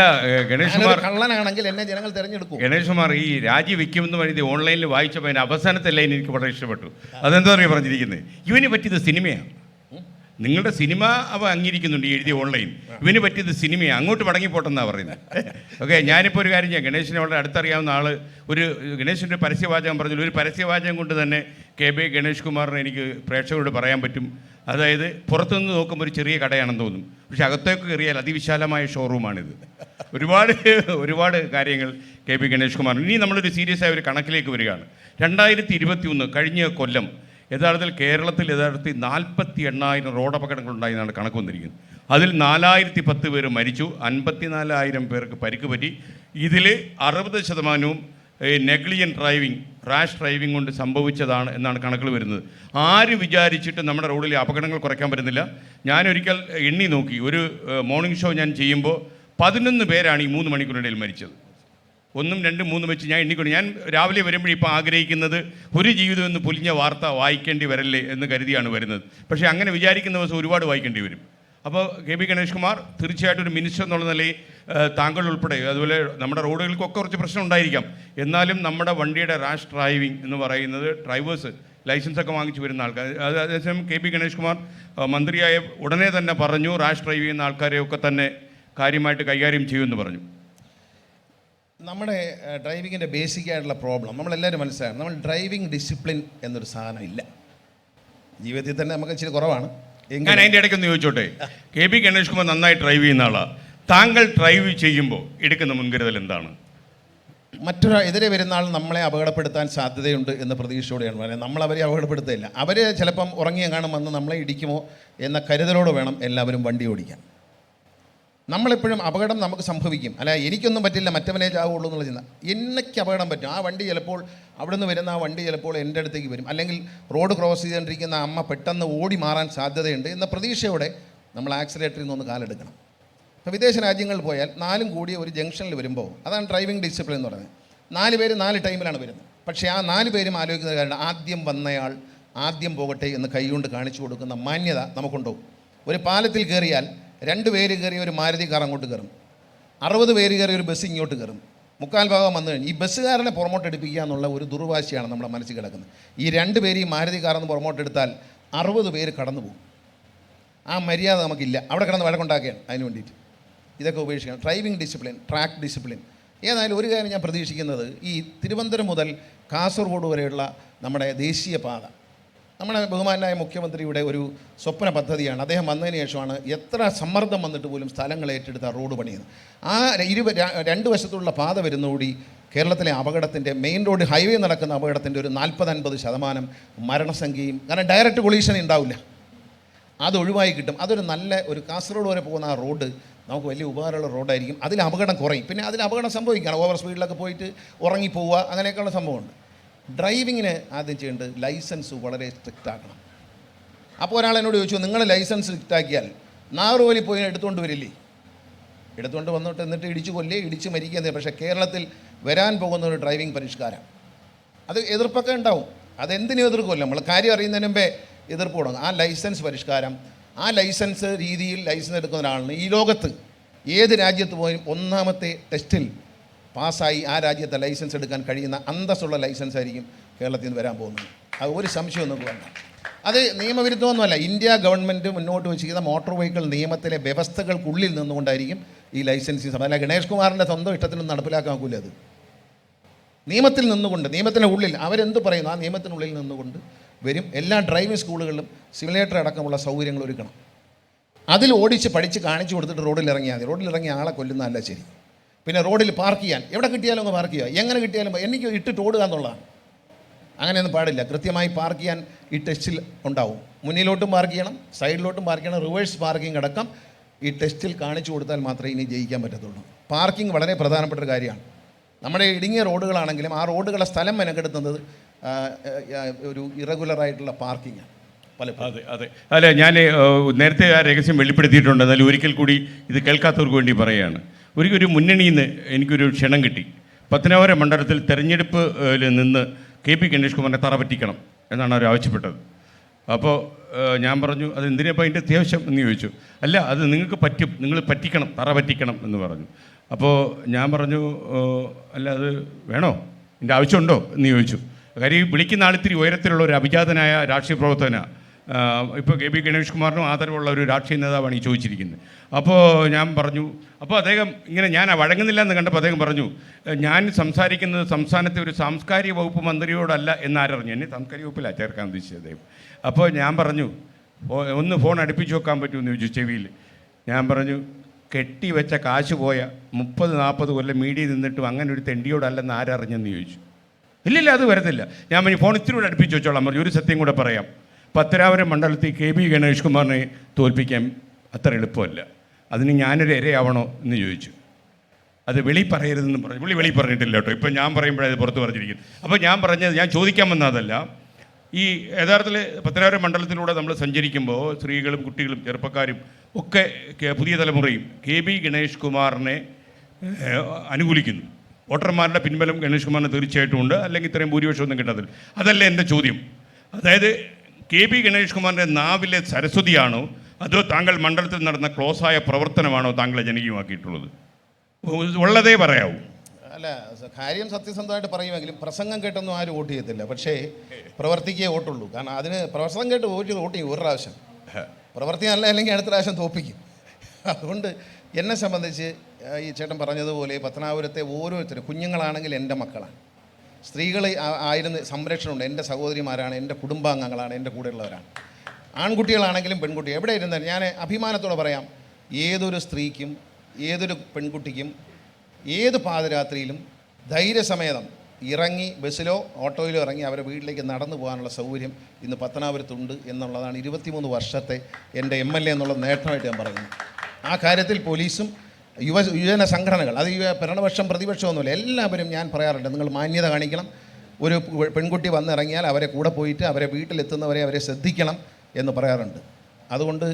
ഗണേഷ് കുമാർ കള്ളനാണെങ്കിൽ എന്നെ ജനങ്ങൾ തിരഞ്ഞെടുക്കും ഗണേഷ് കുമാർ ഈ രാജി വെക്കുമെന്ന് പറഞ്ഞത് ഓൺലൈനിൽ വായിച്ചപ്പോൾ അതിന്റെ അവസാനത്തെ ലൈൻ എനിക്ക് വളരെ ഇഷ്ടപ്പെട്ടു. അതെന്താ പറയുക പറഞ്ഞിരിക്കുന്നത് ഇവന് പറ്റിയത് സിനിമയാണ്. നിങ്ങളുടെ സിനിമ അവ അംഗീകരിക്കുന്നുണ്ട് എഴുതിയ ഓൺലൈൻ. ഇവന് പറ്റിയത് സിനിമയാണ് അങ്ങോട്ട് മടങ്ങിപ്പോട്ടെന്നാണ് പറയുന്നത്. ഓക്കെ ഞാനിപ്പോൾ ഒരു കാര്യം ചെയ്യാം. ഗണേശിനെ വളരെ അടുത്തറിയാവുന്ന ആൾ ഒരു ഗണേശിന്റെ പരസ്യവാചകം പറഞ്ഞു ഒരു പരസ്യവാചകം കൊണ്ട് തന്നെ കെ ബി ഗണേഷ് കുമാറിനെ എനിക്ക് പ്രേക്ഷകരോട് പറയാൻ പറ്റും. അതായത് പുറത്തുനിന്ന് നോക്കുമ്പോൾ ഒരു ചെറിയ കടയാണെന്ന് തോന്നും. പക്ഷേ അകത്തേക്ക് കയറിയാൽ അതിവിശാലമായ ഷോറൂമാണിത്. ഒരുപാട് ഒരുപാട് കാര്യങ്ങൾ കെ പി ഗണേഷ് കുമാർ ഇനി നമ്മളൊരു സീരിയസ് ആയ ഒരു കണക്കിലേക്ക് വരികയാണ്. രണ്ടായിരത്തി ഇരുപത്തി ഒന്ന് കഴിഞ്ഞ കൊല്ലം യഥാർത്ഥത്തിൽ കേരളത്തിൽ യഥാർത്ഥത്തിൽ നാൽപ്പത്തി എണ്ണായിരം ഉണ്ടായി എന്നാണ് കണക്ക് വന്നിരിക്കുന്നത്. അതിൽ നാലായിരത്തി പത്ത് പേര് മരിച്ചു. അൻപത്തിനാലായിരം പേർക്ക് പരിക്ക് പറ്റി. ഇതിൽ അറുപത് ശതമാനവും നെഗ്ലിയൻ ഡ്രൈവിംഗ് റാഷ് ഡ്രൈവിംഗ് കൊണ്ട് സംഭവിച്ചതാണ് എന്നാണ് കണക്കുകൾ വരുന്നത്. ആര് വിചാരിച്ചിട്ട് നമ്മുടെ റോഡിലെ അപകടങ്ങൾ കുറയ്ക്കാൻ പറ്റുന്നില്ല? ഞാനൊരിക്കൽ എണ്ണി നോക്കി. ഒരു മോർണിംഗ് ഷോ ഞാൻ ചെയ്യുമ്പോൾ പതിനൊന്ന് പേരാണ് ഈ മൂന്ന് മണിക്കൂറിനിടയിൽ മരിച്ചത്. ഒന്നും രണ്ടും മൂന്നും വെച്ച് ഞാൻ എണ്ണിക്കൊണ്ട് ഞാൻ രാവിലെ വരുമ്പോൾ ഇപ്പോൾ ആഗ്രഹിക്കുന്നത് ഒരു ജീവിതം എന്ന് പൊലിഞ്ഞ വാർത്ത വായിക്കേണ്ടി വരല്ലേ എന്ന് കരുതിയാണ് വരുന്നത്. പക്ഷേ അങ്ങനെ വിചാരിക്കുന്ന ദിവസം ഒരുപാട് വായിക്കേണ്ടി വരും. അപ്പോൾ കെ പി ഗണേഷ് കുമാർ തീർച്ചയായിട്ടും ഒരു മിനിസ്റ്റർ എന്നുള്ള നിലയിൽ താങ്കൾ ഉൾപ്പെടെ അതുപോലെ നമ്മുടെ റോഡുകൾക്കൊക്കെ കുറച്ച് പ്രശ്നം ഉണ്ടായിരിക്കാം. എന്നാലും നമ്മുടെ വണ്ടിയുടെ റാഷ് ഡ്രൈവിംഗ് എന്ന് പറയുന്നത് ഡ്രൈവേഴ്സ് ലൈസൻസ് ഒക്കെ വാങ്ങിച്ചു വരുന്ന ആൾക്കാർ അത് അതേസമയം കെ പി ഗണേഷ് കുമാർ മന്ത്രിയായ ഉടനെ തന്നെ പറഞ്ഞു റാഷ് ഡ്രൈവ് ചെയ്യുന്ന ആൾക്കാരെയൊക്കെ തന്നെ കാര്യമായിട്ട് കൈകാര്യം ചെയ്യുമെന്ന് പറഞ്ഞു. നമ്മുടെ ഡ്രൈവിങ്ങിന്റെ ബേസിക് ആയിട്ടുള്ള പ്രോബ്ലം നമ്മളെല്ലാവരും മനസ്സിലാക്കണം. നമ്മൾ ഡ്രൈവിംഗ് ഡിസിപ്ലിൻ എന്നൊരു സാധനം ഇല്ല ജീവിതത്തിൽ തന്നെ നമുക്ക് ഇച്ചിരി കുറവാണ്. ഞാൻ അതിന്റെ ഇടയ്ക്കൊന്ന് ചോദിച്ചോട്ടെ? കെ പി ഗണേഷ് കുമാർ നന്നായി ഡ്രൈവ് ചെയ്യുന്ന ആളാണ് താങ്കൾ ഡ്രൈവ് ചെയ്യുമ്പോൾ എടുക്കുന്ന മുൻകരുതൽ എന്താണ്? മറ്റൊരാൾ എതിരെ വരുന്ന ആൾ നമ്മളെ അപകടപ്പെടുത്താൻ സാധ്യതയുണ്ട് എന്ന പ്രതീക്ഷയോടെയാണ് പറയുന്നത്. നമ്മൾ അവരെ അപകടപ്പെടുത്തില്ല അവർ ചിലപ്പം ഉറങ്ങിയെങ്ങാനും വന്ന് നമ്മളെ ഇടിക്കുമോ എന്ന കരുതലോടെ വേണം എല്ലാവരും വണ്ടി ഓടിക്കാൻ. നമ്മളെപ്പോഴും അപകടം നമുക്ക് സംഭവിക്കും. അല്ല എനിക്കൊന്നും പറ്റില്ല മറ്റവനെ ചാവുള്ളൂ എന്നുള്ള ചിന്ത. എന്നയ്ക്ക് അപകടം പറ്റും. ആ വണ്ടി ചിലപ്പോൾ അവിടെ നിന്ന് വരുന്ന ആ വണ്ടി ചിലപ്പോൾ എന്റെ അടുത്തേക്ക് വരും. അല്ലെങ്കിൽ റോഡ് ക്രോസ് ചെയ്തുകൊണ്ടിരിക്കുന്ന അമ്മ പെട്ടെന്ന് ഓടി മാറാൻ സാധ്യതയുണ്ട് എന്ന പ്രതീക്ഷയോടെ നമ്മൾ ആക്സിലേറ്ററിൽ നിന്നൊന്ന് കാലെടുക്കണം. ഇപ്പോൾ വിദേശ രാജ്യങ്ങളിൽ പോയാൽ നാലും കൂടിയ ഒരു ജംഗ്ഷനിൽ വരുമ്പോൾ അതാണ് ഡ്രൈവിംഗ് ഡിസിപ്ലിൻ എന്ന് പറയുന്നത്. നാല് പേര് നാല് ടൈമിലാണ് വരുന്നത്. പക്ഷേ ആ നാല് പേരും ആലോചിക്കുന്ന കാരണം ആദ്യം വന്നയാൾ ആദ്യം പോകട്ടെ എന്ന് കൈകൊണ്ട് കാണിച്ചു കൊടുക്കുന്ന മാന്യത നമുക്കുണ്ടോ ഒരു പാലത്തിൽ കയറിയാൽ രണ്ട് പേര് കയറി ഒരു മാരുതി കാർ അങ്ങോട്ട് കയറും. അറുപത് പേര് കയറി ഒരു ബസ് ഇങ്ങോട്ട് കയറും. മുക്കാൽ ഭാഗം വന്നു കഴിഞ്ഞ് ഈ ബസ്സുകാരനെ പുറമോട്ട് എടുപ്പിക്കുക എന്നുള്ള ഒരു ദുർവാശിയാണ് നമ്മുടെ മനസ്സിൽ കിടക്കുന്നത്. ഈ രണ്ട് പേര് ഈ മാരുതി കാറെന്ന് പുറമോട്ട് എടുത്താൽ അറുപത് പേര് കടന്നു പോകും. ആ മര്യാദ നമുക്കില്ല. അവിടെ കിടന്ന് വഴക്കുണ്ടാക്കുകയാണ് അതിന് വേണ്ടിയിട്ട്. ഇതൊക്കെ ഉപേക്ഷിക്കണം. Driving discipline track discipline. ഏതായാലും ഒരു കാര്യം ഞാൻ പ്രതീക്ഷിക്കുന്നത് ഈ തിരുവനന്തപുരം മുതൽ കാസർഗോഡ് വരെയുള്ള നമ്മുടെ ദേശീയപാത നമ്മുടെ ബഹുമാനായ മുഖ്യമന്ത്രിയുടെ ഒരു സ്വപ്ന പദ്ധതിയാണ്. അദ്ദേഹം വന്നതിന് ശേഷമാണ് എത്ര സമ്മർദ്ദം വന്നിട്ട് പോലും സ്ഥലങ്ങൾ ഏറ്റെടുത്ത റോഡ് പണിയുന്നത്. ആ ഇരുപ ര- രണ്ട് വശത്തുള്ള പാത വരുന്നോടി കേരളത്തിലെ അപകടത്തിന്റെ മെയിൻ റോഡ് ഹൈവേ നടക്കുന്ന അപകടത്തിന്റെ ഒരു നാൽപ്പത് അൻപത് ശതമാനം മരണസംഖ്യയും കാരണം ഡയറക്റ്റ് കൊളീഷൻ ഉണ്ടാവില്ല. അത് ഒഴിവായി കിട്ടും. അതൊരു നല്ല ഒരു കാസർഗോഡ് വരെ പോകുന്ന ആ റോഡ് നമുക്ക് വലിയ ഉപകാരമുള്ള റോഡായിരിക്കും. അതിൽ അപകടം കുറയും. പിന്നെ അതിൽ അപകടം സംഭവിക്കണം. ഓവർ സ്പീഡിലൊക്കെ പോയിട്ട് ഉറങ്ങിപ്പോവുക അങ്ങനെയൊക്കെയുള്ള സംഭവമുണ്ട്. ഡ്രൈവിങ്ങിന് ആദ്യം ചെയ്യേണ്ടത് ലൈസൻസ് വളരെ സ്ട്രിക്റ്റ് ആക്കണം അപ്പോൾ ഒരാൾ എന്നോട് ചോദിച്ചു നിങ്ങൾ ലൈസൻസ് സ്ട്രിക്റ്റ് ആക്കിയാൽ നാറുവലി പോയി എടുത്തുകൊണ്ട് വരില്ലേ? എടുത്തുകൊണ്ട് വന്നിട്ട് എന്നിട്ട് ഇടിച്ചു കൊല്ലേ ഇടിച്ച് മരിക്കുന്നത് പക്ഷേ കേരളത്തിൽ വരാൻ പോകുന്ന ഒരു ഡ്രൈവിംഗ് പരിഷ്കാരം. അത് എതിർപ്പൊക്കെ ഉണ്ടാവും. അതെന്തിനും എതിർക്കുമല്ലോ. നമ്മൾ കാര്യം അറിയുന്നതിന് മുമ്പേ എതിർപ്പ് തുടങ്ങും. ആ ലൈസൻസ് പരിഷ്കാരം ആ ലൈസൻസ് രീതിയിൽ ലൈസൻസ് എടുക്കുന്ന ഒരാളിന് ഈ ലോകത്ത്. ഏത് രാജ്യത്ത് പോയും ഒന്നാമത്തെ ടെസ്റ്റിൽ പാസ്സായി ആ രാജ്യത്തെ ലൈസൻസ് എടുക്കാൻ കഴിയുന്ന അന്തസ്സുള്ള ലൈസൻസ് ആയിരിക്കും കേരളത്തിൽ നിന്ന് വരാൻ പോകുന്നത്. അത് ഒരു സംശയം നമുക്ക് വേണ്ട. അത് നിയമവിരുദ്ധമൊന്നുമല്ല. ഇന്ത്യ ഗവൺമെന്റ് മുന്നോട്ട് വെച്ചിരിക്കുന്ന മോട്ടോർ വെഹിക്കിൾ നിയമത്തിലെ വ്യവസ്ഥകൾക്കുള്ളിൽ നിന്നുകൊണ്ടായിരിക്കും ഈ ലൈസൻസിങ് അല്ല ഗണേഷ് കുമാറിന്റെ സ്വന്തം നടപ്പിലാക്കാൻ ഒക്കില്ല അത്. നിയമത്തിൽ നിന്നുകൊണ്ട് നിയമത്തിന്റെ ഉള്ളിൽ അവരെന്ത് പറയുന്നു? ആ നിയമത്തിനുള്ളിൽ നിന്നുകൊണ്ട് വരും. എല്ലാ ഡ്രൈവിംഗ് സ്കൂളുകളിലും സിമുലേറ്റർ അടക്കമുള്ള സൗകര്യങ്ങൾ ഒരുക്കണം. അതിൽ ഓടിച്ച് പഠിച്ച് കാണിച്ചു കൊടുത്തിട്ട് റോഡിൽ ഇറങ്ങിയാൽ മതി. റോഡിൽ ഇറങ്ങിയ ആളെ കൊല്ലുന്നതല്ല ശരി. പിന്നെ റോഡിൽ പാർക്ക് ചെയ്യാൻ. എവിടെ കിട്ടിയാലും ഒന്ന് പാർക്ക് ചെയ്യുക. എങ്ങനെ കിട്ടിയാലും എനിക്ക് ഇട്ടിട്ട് ഓടുക എന്നുള്ളതാണ്. അങ്ങനെയൊന്നും പാടില്ല. കൃത്യമായി പാർക്ക് ചെയ്യാൻ ഈ ടെസ്റ്റിൽ ഉണ്ടാവും. മുന്നിലോട്ടും പാർക്ക് ചെയ്യണം സൈഡിലോട്ടും പാർക്ക് ചെയ്യണം റിവേഴ്സ് പാർക്കിംഗ് അടക്കം ഈ ടെസ്റ്റിൽ കാണിച്ചു കൊടുത്താൽ മാത്രമേ ഇനി ജയിക്കാൻ പറ്റത്തുള്ളൂ. പാർക്കിംഗ് വളരെ പ്രധാനപ്പെട്ട ഒരു കാര്യമാണ്. നമ്മുടെ ഇടുങ്ങിയ റോഡുകളാണെങ്കിലും ആ റോഡുകളെ സ്ഥലം മെനക്കെടുത്തുന്നത് ഒരു ഇറഗുലറായിട്ടുള്ള പലപ്പോഴും. അതെ അതെ. അല്ല ഞാൻ നേരത്തെ ആ രഹസ്യം വെളിപ്പെടുത്തിയിട്ടുണ്ട്. എന്നാലും ഒരിക്കൽ കൂടി ഇത് കേൾക്കാത്തവർക്ക് വേണ്ടി പറയുകയാണ്. ഒരിക്കൽ ഒരു മുന്നണിയിൽ നിന്ന് എനിക്കൊരു ക്ഷണം കിട്ടി. പത്തനാപുര മണ്ഡലത്തിൽ തെരഞ്ഞെടുപ്പ് നിന്ന് കെ പി ഗണേഷ് കുമാറിനെ തറ പറ്റിക്കണം എന്നാണ് അവർ ആവശ്യപ്പെട്ടത്. അപ്പോൾ ഞാൻ പറഞ്ഞു അത് എന്തിനാപ്പോൾ അതിന്റെ അത്യാവശ്യം? എന്ന് ചോദിച്ചു. അല്ല അത് നിങ്ങൾക്ക് പറ്റും. നിങ്ങൾ പറ്റിക്കണം തറ പറ്റിക്കണം എന്ന് പറഞ്ഞു. അപ്പോൾ ഞാൻ പറഞ്ഞു അല്ല അത് വേണോ? എന്റെ ആവശ്യമുണ്ടോ? എന്ന് ചോദിച്ചു. കാര്യം വിളിക്കുന്ന ആളിത്തിരി ഉയരത്തിലുള്ള ഒരു അഭിജാതനായ രാഷ്ട്രീയ പ്രവർത്തന ഇപ്പോൾ കെ പി ഗണേഷ് കുമാറിനും ആദരവുള്ള ഒരു രാഷ്ട്രീയ നേതാവാണ് ഈ ചോദിച്ചിരിക്കുന്നത്. അപ്പോൾ ഞാൻ പറഞ്ഞു അപ്പോൾ അദ്ദേഹം ഇങ്ങനെ ഞാൻ വഴങ്ങുന്നില്ല എന്ന് കണ്ടപ്പോൾ അദ്ദേഹം പറഞ്ഞു ഞാൻ സംസാരിക്കുന്നത് സംസ്ഥാനത്തെ ഒരു സാംസ്കാരിക വകുപ്പ് മന്ത്രിയോടല്ല എന്നാരറിഞ്ഞു എന്നെ സാംസ്കാരിക വകുപ്പിലാണ് ചേർക്കാൻ ഉദ്ദേശിച്ചത് അദ്ദേഹം. അപ്പോൾ ഞാൻ പറഞ്ഞു ഒന്ന് ഫോൺ അടുപ്പിച്ച് വെക്കാൻ പറ്റുമെന്ന് ചോദിച്ചു ചെവിയിൽ. ഞാൻ പറഞ്ഞു കെട്ടിവെച്ച കാശ് പോയ മുപ്പത് നാൽപ്പത് കൊല്ലം മീഡിയ നിന്നിട്ടും അങ്ങനെ ഒരു തെണ്ടിയോടല്ലെന്ന് ആരറിഞ്ഞെന്ന് ചോദിച്ചു. ഇല്ലില്ല അത് വരത്തില്ല. ഞാൻ പറഞ്ഞു ഫോൺ ഇത്തിരി കൂടെ അടുപ്പിച്ച് വെച്ചോളാം. പറഞ്ഞു ഒരു സത്യം കൂടെ പറയാം. പത്തരാപുരം മണ്ഡലത്തിൽ കെ ബി ഗണേഷ് കുമാറിനെ തോൽപ്പിക്കാൻ അത്ര എളുപ്പമല്ല. അതിന് ഞാനൊരു ഇരയാവണോ എന്ന് ചോദിച്ചു. അത് വെളി പറയരുതെന്ന് പറഞ്ഞു. പുള്ളി വെളി പറഞ്ഞിട്ടില്ല കേട്ടോ. ഇപ്പം ഞാൻ പറയുമ്പോഴത് പുറത്ത് പറഞ്ഞിരിക്കുന്നു. അപ്പോൾ ഞാൻ പറഞ്ഞത് ഞാൻ ചോദിക്കാൻ വന്നതല്ല ഈ യഥാർത്ഥത്തിൽ പത്തനാപുരം മണ്ഡലത്തിലൂടെ നമ്മൾ സഞ്ചരിക്കുമ്പോൾ സ്ത്രീകളും കുട്ടികളും ചെറുപ്പക്കാരും ഒക്കെ പുതിയ തലമുറയും കെ ബി ഗണേഷ് കുമാറിനെ അനുകൂലിക്കുന്നു. വോട്ടർമാരുടെ പിൻബലം ഗണേഷ് കുമാറിന് തീർച്ചയായിട്ടും ഉണ്ട്. അല്ലെങ്കിൽ ഇത്രയും ഭൂരിപക്ഷം ഒന്നും കിട്ടത്തില്ല. അതല്ല എന്റെ ചോദ്യം. അതായത് കെ പി ഗണേഷ് കുമാറിന്റെ നാവിലെ സരസ്വതിയാണോ? അതോ താങ്കൾ മണ്ഡലത്തിൽ നടന്ന ക്ലോസായ പ്രവർത്തനമാണോ താങ്കളെ ജനകീയമാക്കിയിട്ടുള്ളത്? ഉള്ളതേ പറയാവൂ. അല്ല കാര്യം സത്യസന്ധമായിട്ട് പറയുമെങ്കിലും പ്രസംഗം കേട്ടൊന്നും ആരും വോട്ട് ചെയ്യത്തില്ല. പക്ഷേ പ്രവർത്തിക്കേ വോട്ടുള്ളൂ. കാരണം അതിന് പ്രസംഗം കേട്ട് വോട്ട് ചെയ്ത് വോട്ട് ചെയ്യും ഒരു പ്രാവശ്യം. പ്രവർത്തി നല്ല അല്ലെങ്കിൽ അടുത്ത പ്രാവശ്യം തോപ്പിക്കും. അതുകൊണ്ട് എന്നെ സംബന്ധിച്ച് ഈ ചേട്ടൻ പറഞ്ഞതുപോലെ പത്തനാപുരത്തെ ഓരോരുത്തരും കുഞ്ഞുങ്ങളാണെങ്കിൽ എന്റെ മക്കളാണ്. ആയിരുന്നു ആയിരുന്ന സംരക്ഷണമുണ്ട്. എന്റെ സഹോദരിമാരാണ് എന്റെ കുടുംബാംഗങ്ങളാണ് എന്റെ കൂടെയുള്ളവരാണ്. ആൺകുട്ടികളാണെങ്കിലും പെൺകുട്ടി എവിടെ ഇരുന്നാലും ഞാൻ അഭിമാനത്തോടെ പറയാം ഏതൊരു സ്ത്രീക്കും ഏതൊരു പെൺകുട്ടിക്കും ഏത് പാതിരാത്രിയിലും ധൈര്യസമേതം ഇറങ്ങി ബസ്സിലോ ഓട്ടോയിലോ ഇറങ്ങി അവരെ വീട്ടിലേക്ക് നടന്നു പോകാനുള്ള സൗകര്യം ഇന്ന് പത്തനാപുരത്തുണ്ട് എന്നുള്ളതാണ് ഇരുപത്തിമൂന്ന് വർഷത്തെ എന്റെ എം എൽ എ എന്നുള്ള നേട്ടമായിട്ട് ഞാൻ പറയുന്നത് ആ കാര്യത്തിൽ പോലീസും യുവ യുവജന സംഘടനകൾ അത് ഭരണപക്ഷം പ്രതിപക്ഷമൊന്നുമില്ല എല്ലാവരും ഞാൻ പറയാറുണ്ട് നിങ്ങൾ മാന്യത കാണിക്കണം. ഒരു പെൺകുട്ടി വന്നിറങ്ങിയാൽ അവരെ കൂടെ പോയിട്ട് അവരെ വീട്ടിലെത്തുന്നവരെ അവരെ ശ്രദ്ധിക്കണം എന്ന് പറയാറുണ്ട്. അതുകൊണ്ട്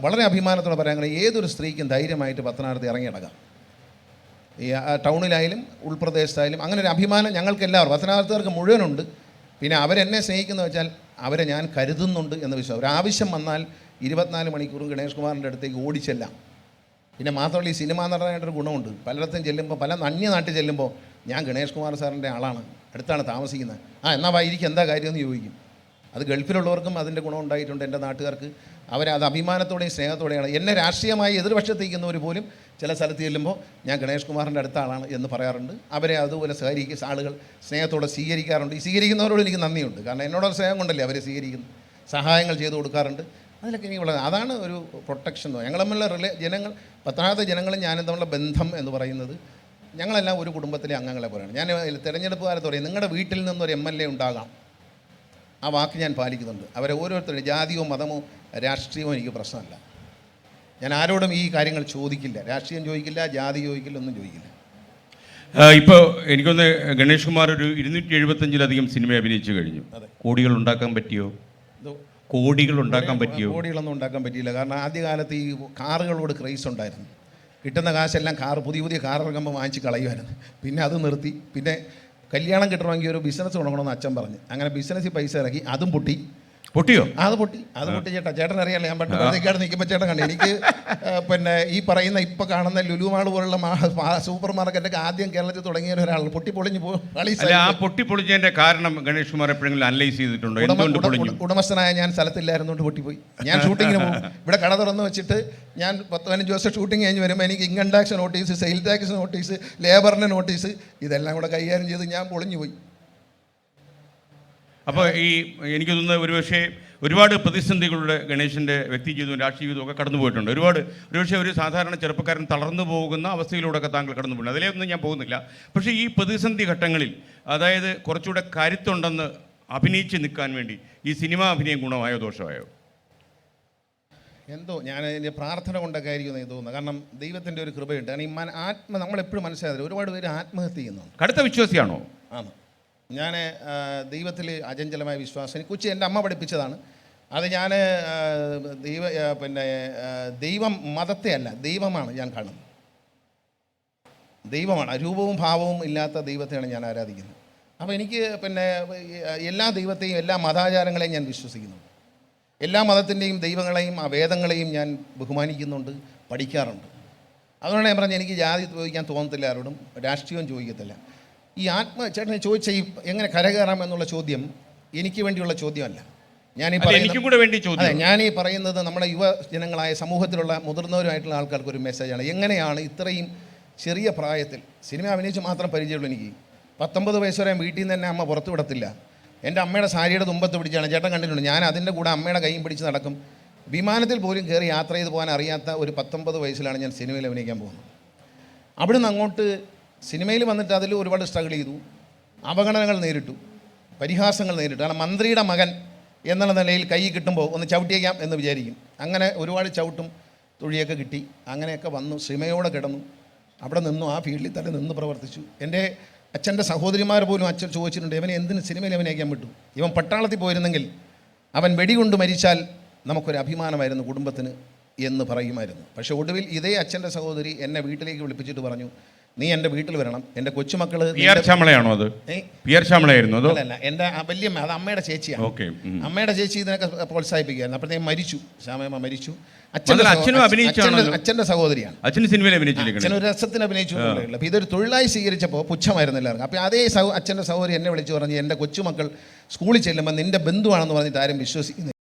വളരെ അഭിമാനത്തോടെ പറയാൻ കഴിയും ഏതൊരു സ്ത്രീക്കും ധൈര്യമായിട്ട് പത്തനാപുരത്ത് ഇറങ്ങിയിടക്കാം ഈ ടൗണിലായാലും ഉൾപ്രദേശത്തായാലും അങ്ങനെ ഒരു അഭിമാനം ഞങ്ങൾക്ക് എല്ലാവർക്കും പത്തനാപുരത്തുകാർക്ക് മുഴുവനുണ്ട്. പിന്നെ അവരെന്നെ സ്നേഹിക്കുന്ന വെച്ചാൽ അവരെ ഞാൻ കരുതുന്നുണ്ട് എന്ന് വിശ്വാസം. ഒരു ആവശ്യം വന്നാൽ ഇരുപത്തിനാല് മണിക്കൂറും ഗണേഷ് കുമാറിന്റെ അടുത്തേക്ക് ഓടിച്ചെല്ലാം. പിന്നെ മാത്രമല്ല ഈ സിനിമ നടനായിട്ടൊരു ഗുണമുണ്ട്. പലയിടത്തും ചെല്ലുമ്പോൾ പല അന്യ നാട്ടിൽ ചെല്ലുമ്പോൾ ഞാൻ ഗണേഷ് കുമാർ സാറിന്റെ ആളാണ്. അടുത്താണ് താമസിക്കുന്നത്. ആ എന്നാൽ വായിരിക്കും എന്താ കാര്യമെന്ന് ചോദിക്കും. അത് ഗൾഫിലുള്ളവർക്കും അതിന്റെ ഗുണം ഉണ്ടായിട്ടുണ്ട് എന്റെ നാട്ടുകാർക്ക്. അവരത് അഭിമാനത്തോടെയും സ്നേഹത്തോടെയാണ്. എന്നെ രാഷ്ട്രീയമായി എതിർപക്ഷത്തേക്കുന്നവർ പോലും ചില സ്ഥലത്ത് ചെല്ലുമ്പോൾ ഞാൻ ഗണേഷ് കുമാറിന്റെ അടുത്ത ആളാണ് എന്ന് പറയാറുണ്ട്. അവരെ അതുപോലെ സഹകരിക്കുന്ന ആളുകൾ സ്നേഹത്തോടെ സ്വീകരിക്കാറുണ്ട്. ഈ സ്വീകരിക്കുന്നവരോട് എനിക്ക് നന്ദിയുണ്ട്. കാരണം എന്നോട് സ്നേഹം കൊണ്ടല്ലേ അവരെ സ്വീകരിക്കുന്നു സഹായങ്ങൾ ചെയ്തു കൊടുക്കാറുണ്ട്. അതിലൊക്കെ എനിക്ക് വളരെ അതാണ് ഒരു പ്രൊട്ടക്ഷൻ ഞങ്ങൾ തമ്മിലുള്ള റിലേ ജനങ്ങൾ പത്താമത്തെ ജനങ്ങളും ഞാനും തമ്മിലുള്ള ബന്ധം എന്ന് പറയുന്നത് ഞങ്ങളെല്ലാം ഒരു കുടുംബത്തിലെ അംഗങ്ങളെ പോലെയാണ്. ഞാൻ തിരഞ്ഞെടുപ്പ് കാലത്ത് പറയും നിങ്ങളുടെ വീട്ടിൽ നിന്നൊരു എം എൽ എ ഉണ്ടാകാം. ആ വാക്ക് ഞാൻ പാലിക്കുന്നുണ്ട്. അവരെ ഓരോരുത്തരും ജാതിയോ മതമോ രാഷ്ട്രീയമോ എനിക്ക് പ്രശ്നമല്ല. ഞാൻ ആരോടും ഈ കാര്യങ്ങൾ ചോദിക്കില്ല. രാഷ്ട്രീയം ചോദിക്കില്ല ജാതി ചോദിക്കില്ല ഒന്നും ചോദിക്കില്ല. ഇപ്പോൾ എനിക്കൊന്ന് ഗണേഷ് കുമാർ ഒരു ഇരുന്നൂറ്റി എഴുപത്തഞ്ചിലധികം സിനിമ അഭിനയിച്ചു കഴിഞ്ഞു. കോടികൾ ഉണ്ടാക്കാൻ പറ്റിയോ? കോടികൾ ഉണ്ടാക്കാൻ പറ്റിയോ? കോടികളൊന്നും ഉണ്ടാക്കാൻ പറ്റിയില്ല. കാരണം ആദ്യകാലത്ത് ഈ കാറുകളോട് ക്രൈസ് ഉണ്ടായിരുന്നു. കിട്ടുന്ന കാശെല്ലാം കാർ പുതിയ പുതിയ കാർ ഇറങ്ങുമ്പോൾ വാങ്ങിച്ച് കളയുമായിരുന്നു. പിന്നെ അത് നിർത്തി. പിന്നെ കല്യാണം കിട്ടണമെങ്കിൽ ഒരു ബിസിനസ് തുടങ്ങണമെന്ന് അച്ഛൻ പറഞ്ഞു. അങ്ങനെ ബിസിനസ്സിൽ പൈസ ഇറക്കി അതും പൊട്ടി. പൊട്ടിയോ? അത് പൊട്ടി. അത് പൊട്ടി ചേട്ടാ. ചേട്ടൻ അറിയാലോ ഞാൻ പണ്ട് വെറുതെക്കാട് നിൽക്കുമ്പോൾ ചേട്ടൻ കണ്ടു. എനിക്ക് പിന്നെ ഈ പറയുന്ന ഇപ്പൊ കാണുന്ന ലുലുമാൾ പോലുള്ള സൂപ്പർ മാർക്കറ്റൊക്കെ ആദ്യം കേരളത്തിൽ തുടങ്ങിയ ഒരാൾ പൊട്ടി പൊളിഞ്ഞു പോകും അല്ല ആ പൊട്ടി പൊളിച്ചതിന്റെ കാരണം ഗണേഷ് കുമാർ എപ്പോഴെങ്കിലും അനലൈസ് ചെയ്തിട്ടുണ്ടോ? എന്തുകൊണ്ട് പൊളിഞ്ഞു? ഉടമസ്ഥനായ ഞാൻ സ്ഥലത്തില്ലായിരുന്നുകൊണ്ട് പൊട്ടിപ്പോയി. ഞാൻ ഷൂട്ടിങ്ങിന് പോകും. ഇവിടെ കട തുറന്ന് വെച്ചിട്ട് ഞാൻ പത്ത് പതിനഞ്ച് ദിവസം ഷൂട്ടിംഗ് കഴിഞ്ഞ് വരുമ്പോൾ എനിക്ക് income tax notice sale tax notice ലേബറിന്റെ notice ഇതെല്ലാം കൂടെ കൈകാര്യം ചെയ്ത് ഞാൻ പൊളിഞ്ഞു പോയി. അപ്പോൾ ഈ എനിക്ക് തോന്നുന്നത് ഒരുപക്ഷെ ഒരുപാട് പ്രതിസന്ധികളുടെ ഗണേശന്റെ വ്യക്തി ജീവിതവും രാഷ്ട്രീയ ജീവിതവും ഒക്കെ കടന്നു പോയിട്ടുണ്ട്. ഒരുപാട് ഒരുപക്ഷെ ഒരു സാധാരണ ചെറുപ്പക്കാരൻ തളർന്നു പോകുന്ന അവസ്ഥയിലൂടെയൊക്കെ താങ്കൾ കടന്നു പോയിട്ടുണ്ട് അതിലേക്കൊന്നും ഞാൻ പോകുന്നില്ല. പക്ഷേ ഈ പ്രതിസന്ധി ഘട്ടങ്ങളിൽ അതായത് കുറച്ചുകൂടെ കരുത്തുണ്ടെന്ന് അഭിനയിച്ച് നിൽക്കാൻ വേണ്ടി ഈ സിനിമാ അഭിനയം ഗുണമായോ ദോഷമായോ? എന്തോ ഞാൻ എന്റെ പ്രാർത്ഥന കൊണ്ടൊക്കെ ആയിരിക്കും എന്ന് എനിക്ക് തോന്നുന്നത് കാരണം ദൈവത്തിന്റെ ഒരു കൃപയുണ്ട്. കാരണം ഈ ആത്മ നമ്മളെപ്പോഴും മനസ്സിലായത് ഒരുപാട് പേര് ആത്മഹത്യ ചെയ്യുന്നു കടുത്ത വിശ്വാസിയാണോ? ആണ്. ഞാൻ ദൈവത്തിൽ അചഞ്ചലമായ വിശ്വാസം. കൊച്ചി എന്റെ അമ്മ പഠിപ്പിച്ചതാണ്. അത് ഞാൻ ദൈവ പിന്നെ ദൈവം മതത്തെ അല്ല ദൈവമാണ് ഞാൻ കാണുന്നത്. ദൈവമാണ് രൂപവും ഭാവവും ഇല്ലാത്ത ദൈവത്തെയാണ് ഞാൻ ആരാധിക്കുന്നത്. അപ്പോൾ എനിക്ക് പിന്നെ എല്ലാ ദൈവത്തെയും എല്ലാ മതാചാരങ്ങളെയും ഞാൻ വിശ്വസിക്കുന്നുണ്ട്. എല്ലാ മതത്തിന്റെയും ദൈവങ്ങളെയും ആ വേദങ്ങളെയും ഞാൻ ബഹുമാനിക്കുന്നുണ്ട് പഠിക്കാറുണ്ട്. അതുകൊണ്ടാണ് ഞാൻ പറഞ്ഞത് എനിക്ക് ജാതി ചോദിക്കാൻ തോന്നത്തില്ല ആരോടും രാഷ്ട്രീയവും ചോദിക്കത്തില്ല. ഈ ആത്മ ചേട്ടനെ ചോദിച്ച ഈ എങ്ങനെ കരകയറാം എന്നുള്ള ചോദ്യം എനിക്ക് വേണ്ടിയുള്ള ചോദ്യമല്ല. ഞാൻ ഈ ഞാനീ എനിക്കും കൂടെ വേണ്ടി അതെ ഞാൻ ഈ പറയുന്നത് നമ്മുടെ യുവജനങ്ങളായ സമൂഹത്തിലുള്ള മുതിർന്നവരുമായിട്ടുള്ള ആൾക്കാർക്ക് ഒരു മെസ്സേജാണ് എങ്ങനെയാണ് ഇത്രയും ചെറിയ പ്രായത്തിൽ സിനിമ അഭിനയിച്ച് മാത്രം പരിചയമുള്ളൂ എനിക്ക്. പത്തൊമ്പത് വയസ്സ് വരെ വീട്ടിൽ നിന്ന് തന്നെ അമ്മ പുറത്തു വിടത്തില്ല. എന്റെ അമ്മയുടെ സാരിയുടെ തുമ്പത്ത് പിടിച്ചാണ്. ചേട്ടൻ കണ്ടിട്ടുണ്ട് ഞാൻ അതിന്റെ കൂടെ അമ്മയുടെ കൈയും പിടിച്ച് നടക്കും. വിമാനത്തിൽ പോലും കയറി യാത്ര ചെയ്ത് പോകാൻ അറിയാത്ത ഒരു പത്തൊമ്പത് വയസ്സിലാണ് ഞാൻ സിനിമയിൽ അഭിനയിക്കാൻ പോകുന്നത്. അവിടുന്ന് അങ്ങോട്ട് സിനിമയിൽ വന്നിട്ട് അതിൽ ഒരുപാട് സ്ട്രഗിൾ ചെയ്തു. അവഗണനകൾ നേരിട്ടു. പരിഹാസങ്ങൾ നേരിട്ടു. കാരണം മന്ത്രിയുടെ മകൻ എന്നുള്ള നിലയിൽ കൈ കിട്ടുമ്പോൾ ഒന്ന് ചവിട്ടിയേക്കാം എന്ന് വിചാരിക്കും. അങ്ങനെ ഒരുപാട് ചവിട്ടും തുഴിയൊക്കെ കിട്ടി. അങ്ങനെയൊക്കെ വന്നു. സിനിമയോടെ കിടന്നു. അവിടെ നിന്നു. ആ ഫീൽഡിൽ തന്നെ നിന്ന് പ്രവർത്തിച്ചു. എന്റെ അച്ഛന്റെ സഹോദരിമാർ പോലും അച്ഛൻ ചോദിച്ചിട്ടുണ്ട് ഇവനെ എന്തിന് സിനിമയിൽ അഭിനയിക്കാൻ വിട്ടു? ഇവൻ പട്ടാളത്തിൽ പോയിരുന്നെങ്കിൽ അവൻ വെടികൊണ്ട് മരിച്ചാൽ നമുക്കൊരു അഭിമാനമായിരുന്നു കുടുംബത്തിന് എന്ന് പറയുമായിരുന്നു. പക്ഷേ ഒടുവിൽ ഇതേ അച്ഛന്റെ സഹോദരി എന്നെ വീട്ടിലേക്ക് വിളിപ്പിച്ചിട്ട് പറഞ്ഞു നീ എന്റെ വീട്ടിൽ വരണം. എന്റെ കൊച്ചുമക്കൾ ശ്യാമളയാണോ അത്? ശ്യാമളയായിരുന്നു അതോ? അല്ലല്ല എന്റെ വല്യമ്മ അത് അമ്മയുടെ ചേച്ചിയാണ്. ഓക്കെ അമ്മയുടെ ചേച്ചി ഇതിനൊക്കെ പ്രോത്സാഹിപ്പിക്കുകയായിരുന്നു. അപ്പോഴത്തേക്കും മരിച്ചു. ശ്യാമയമ്മ മരിച്ചു. അച്ഛന്റെ അച്ഛനും സഹോ- അച്ഛന്റെ- അച്ഛന്റെ സഹോദരിയാണ്. അച്ഛൻ സിനിമയിൽ അഭിനയിച്ചിരിക്കണം അച്ഛൻ ഒരു രസത്തിന് അഭിനയിച്ചു അപ്പൊ അപ്പോൾ ഇതൊരു തൊഴിലായി സ്വീകരിച്ചപ്പോൾ പുച്ഛമായിരുന്നു എല്ലാവർക്കും. അപ്പോൾ അതേ സഹോ അച്ഛന്റെ സഹോദരി എന്നെ വിളിച്ചു പറഞ്ഞു എന്റെ കൊച്ചുമക്കൾ സ്കൂളിൽ ചെല്ലുമ്പോൾ നിന്റെ ബന്ധുവാണെന്ന് പറഞ്ഞിട്ട് ആരും വിശ്വസിക്കുന്നില്ല.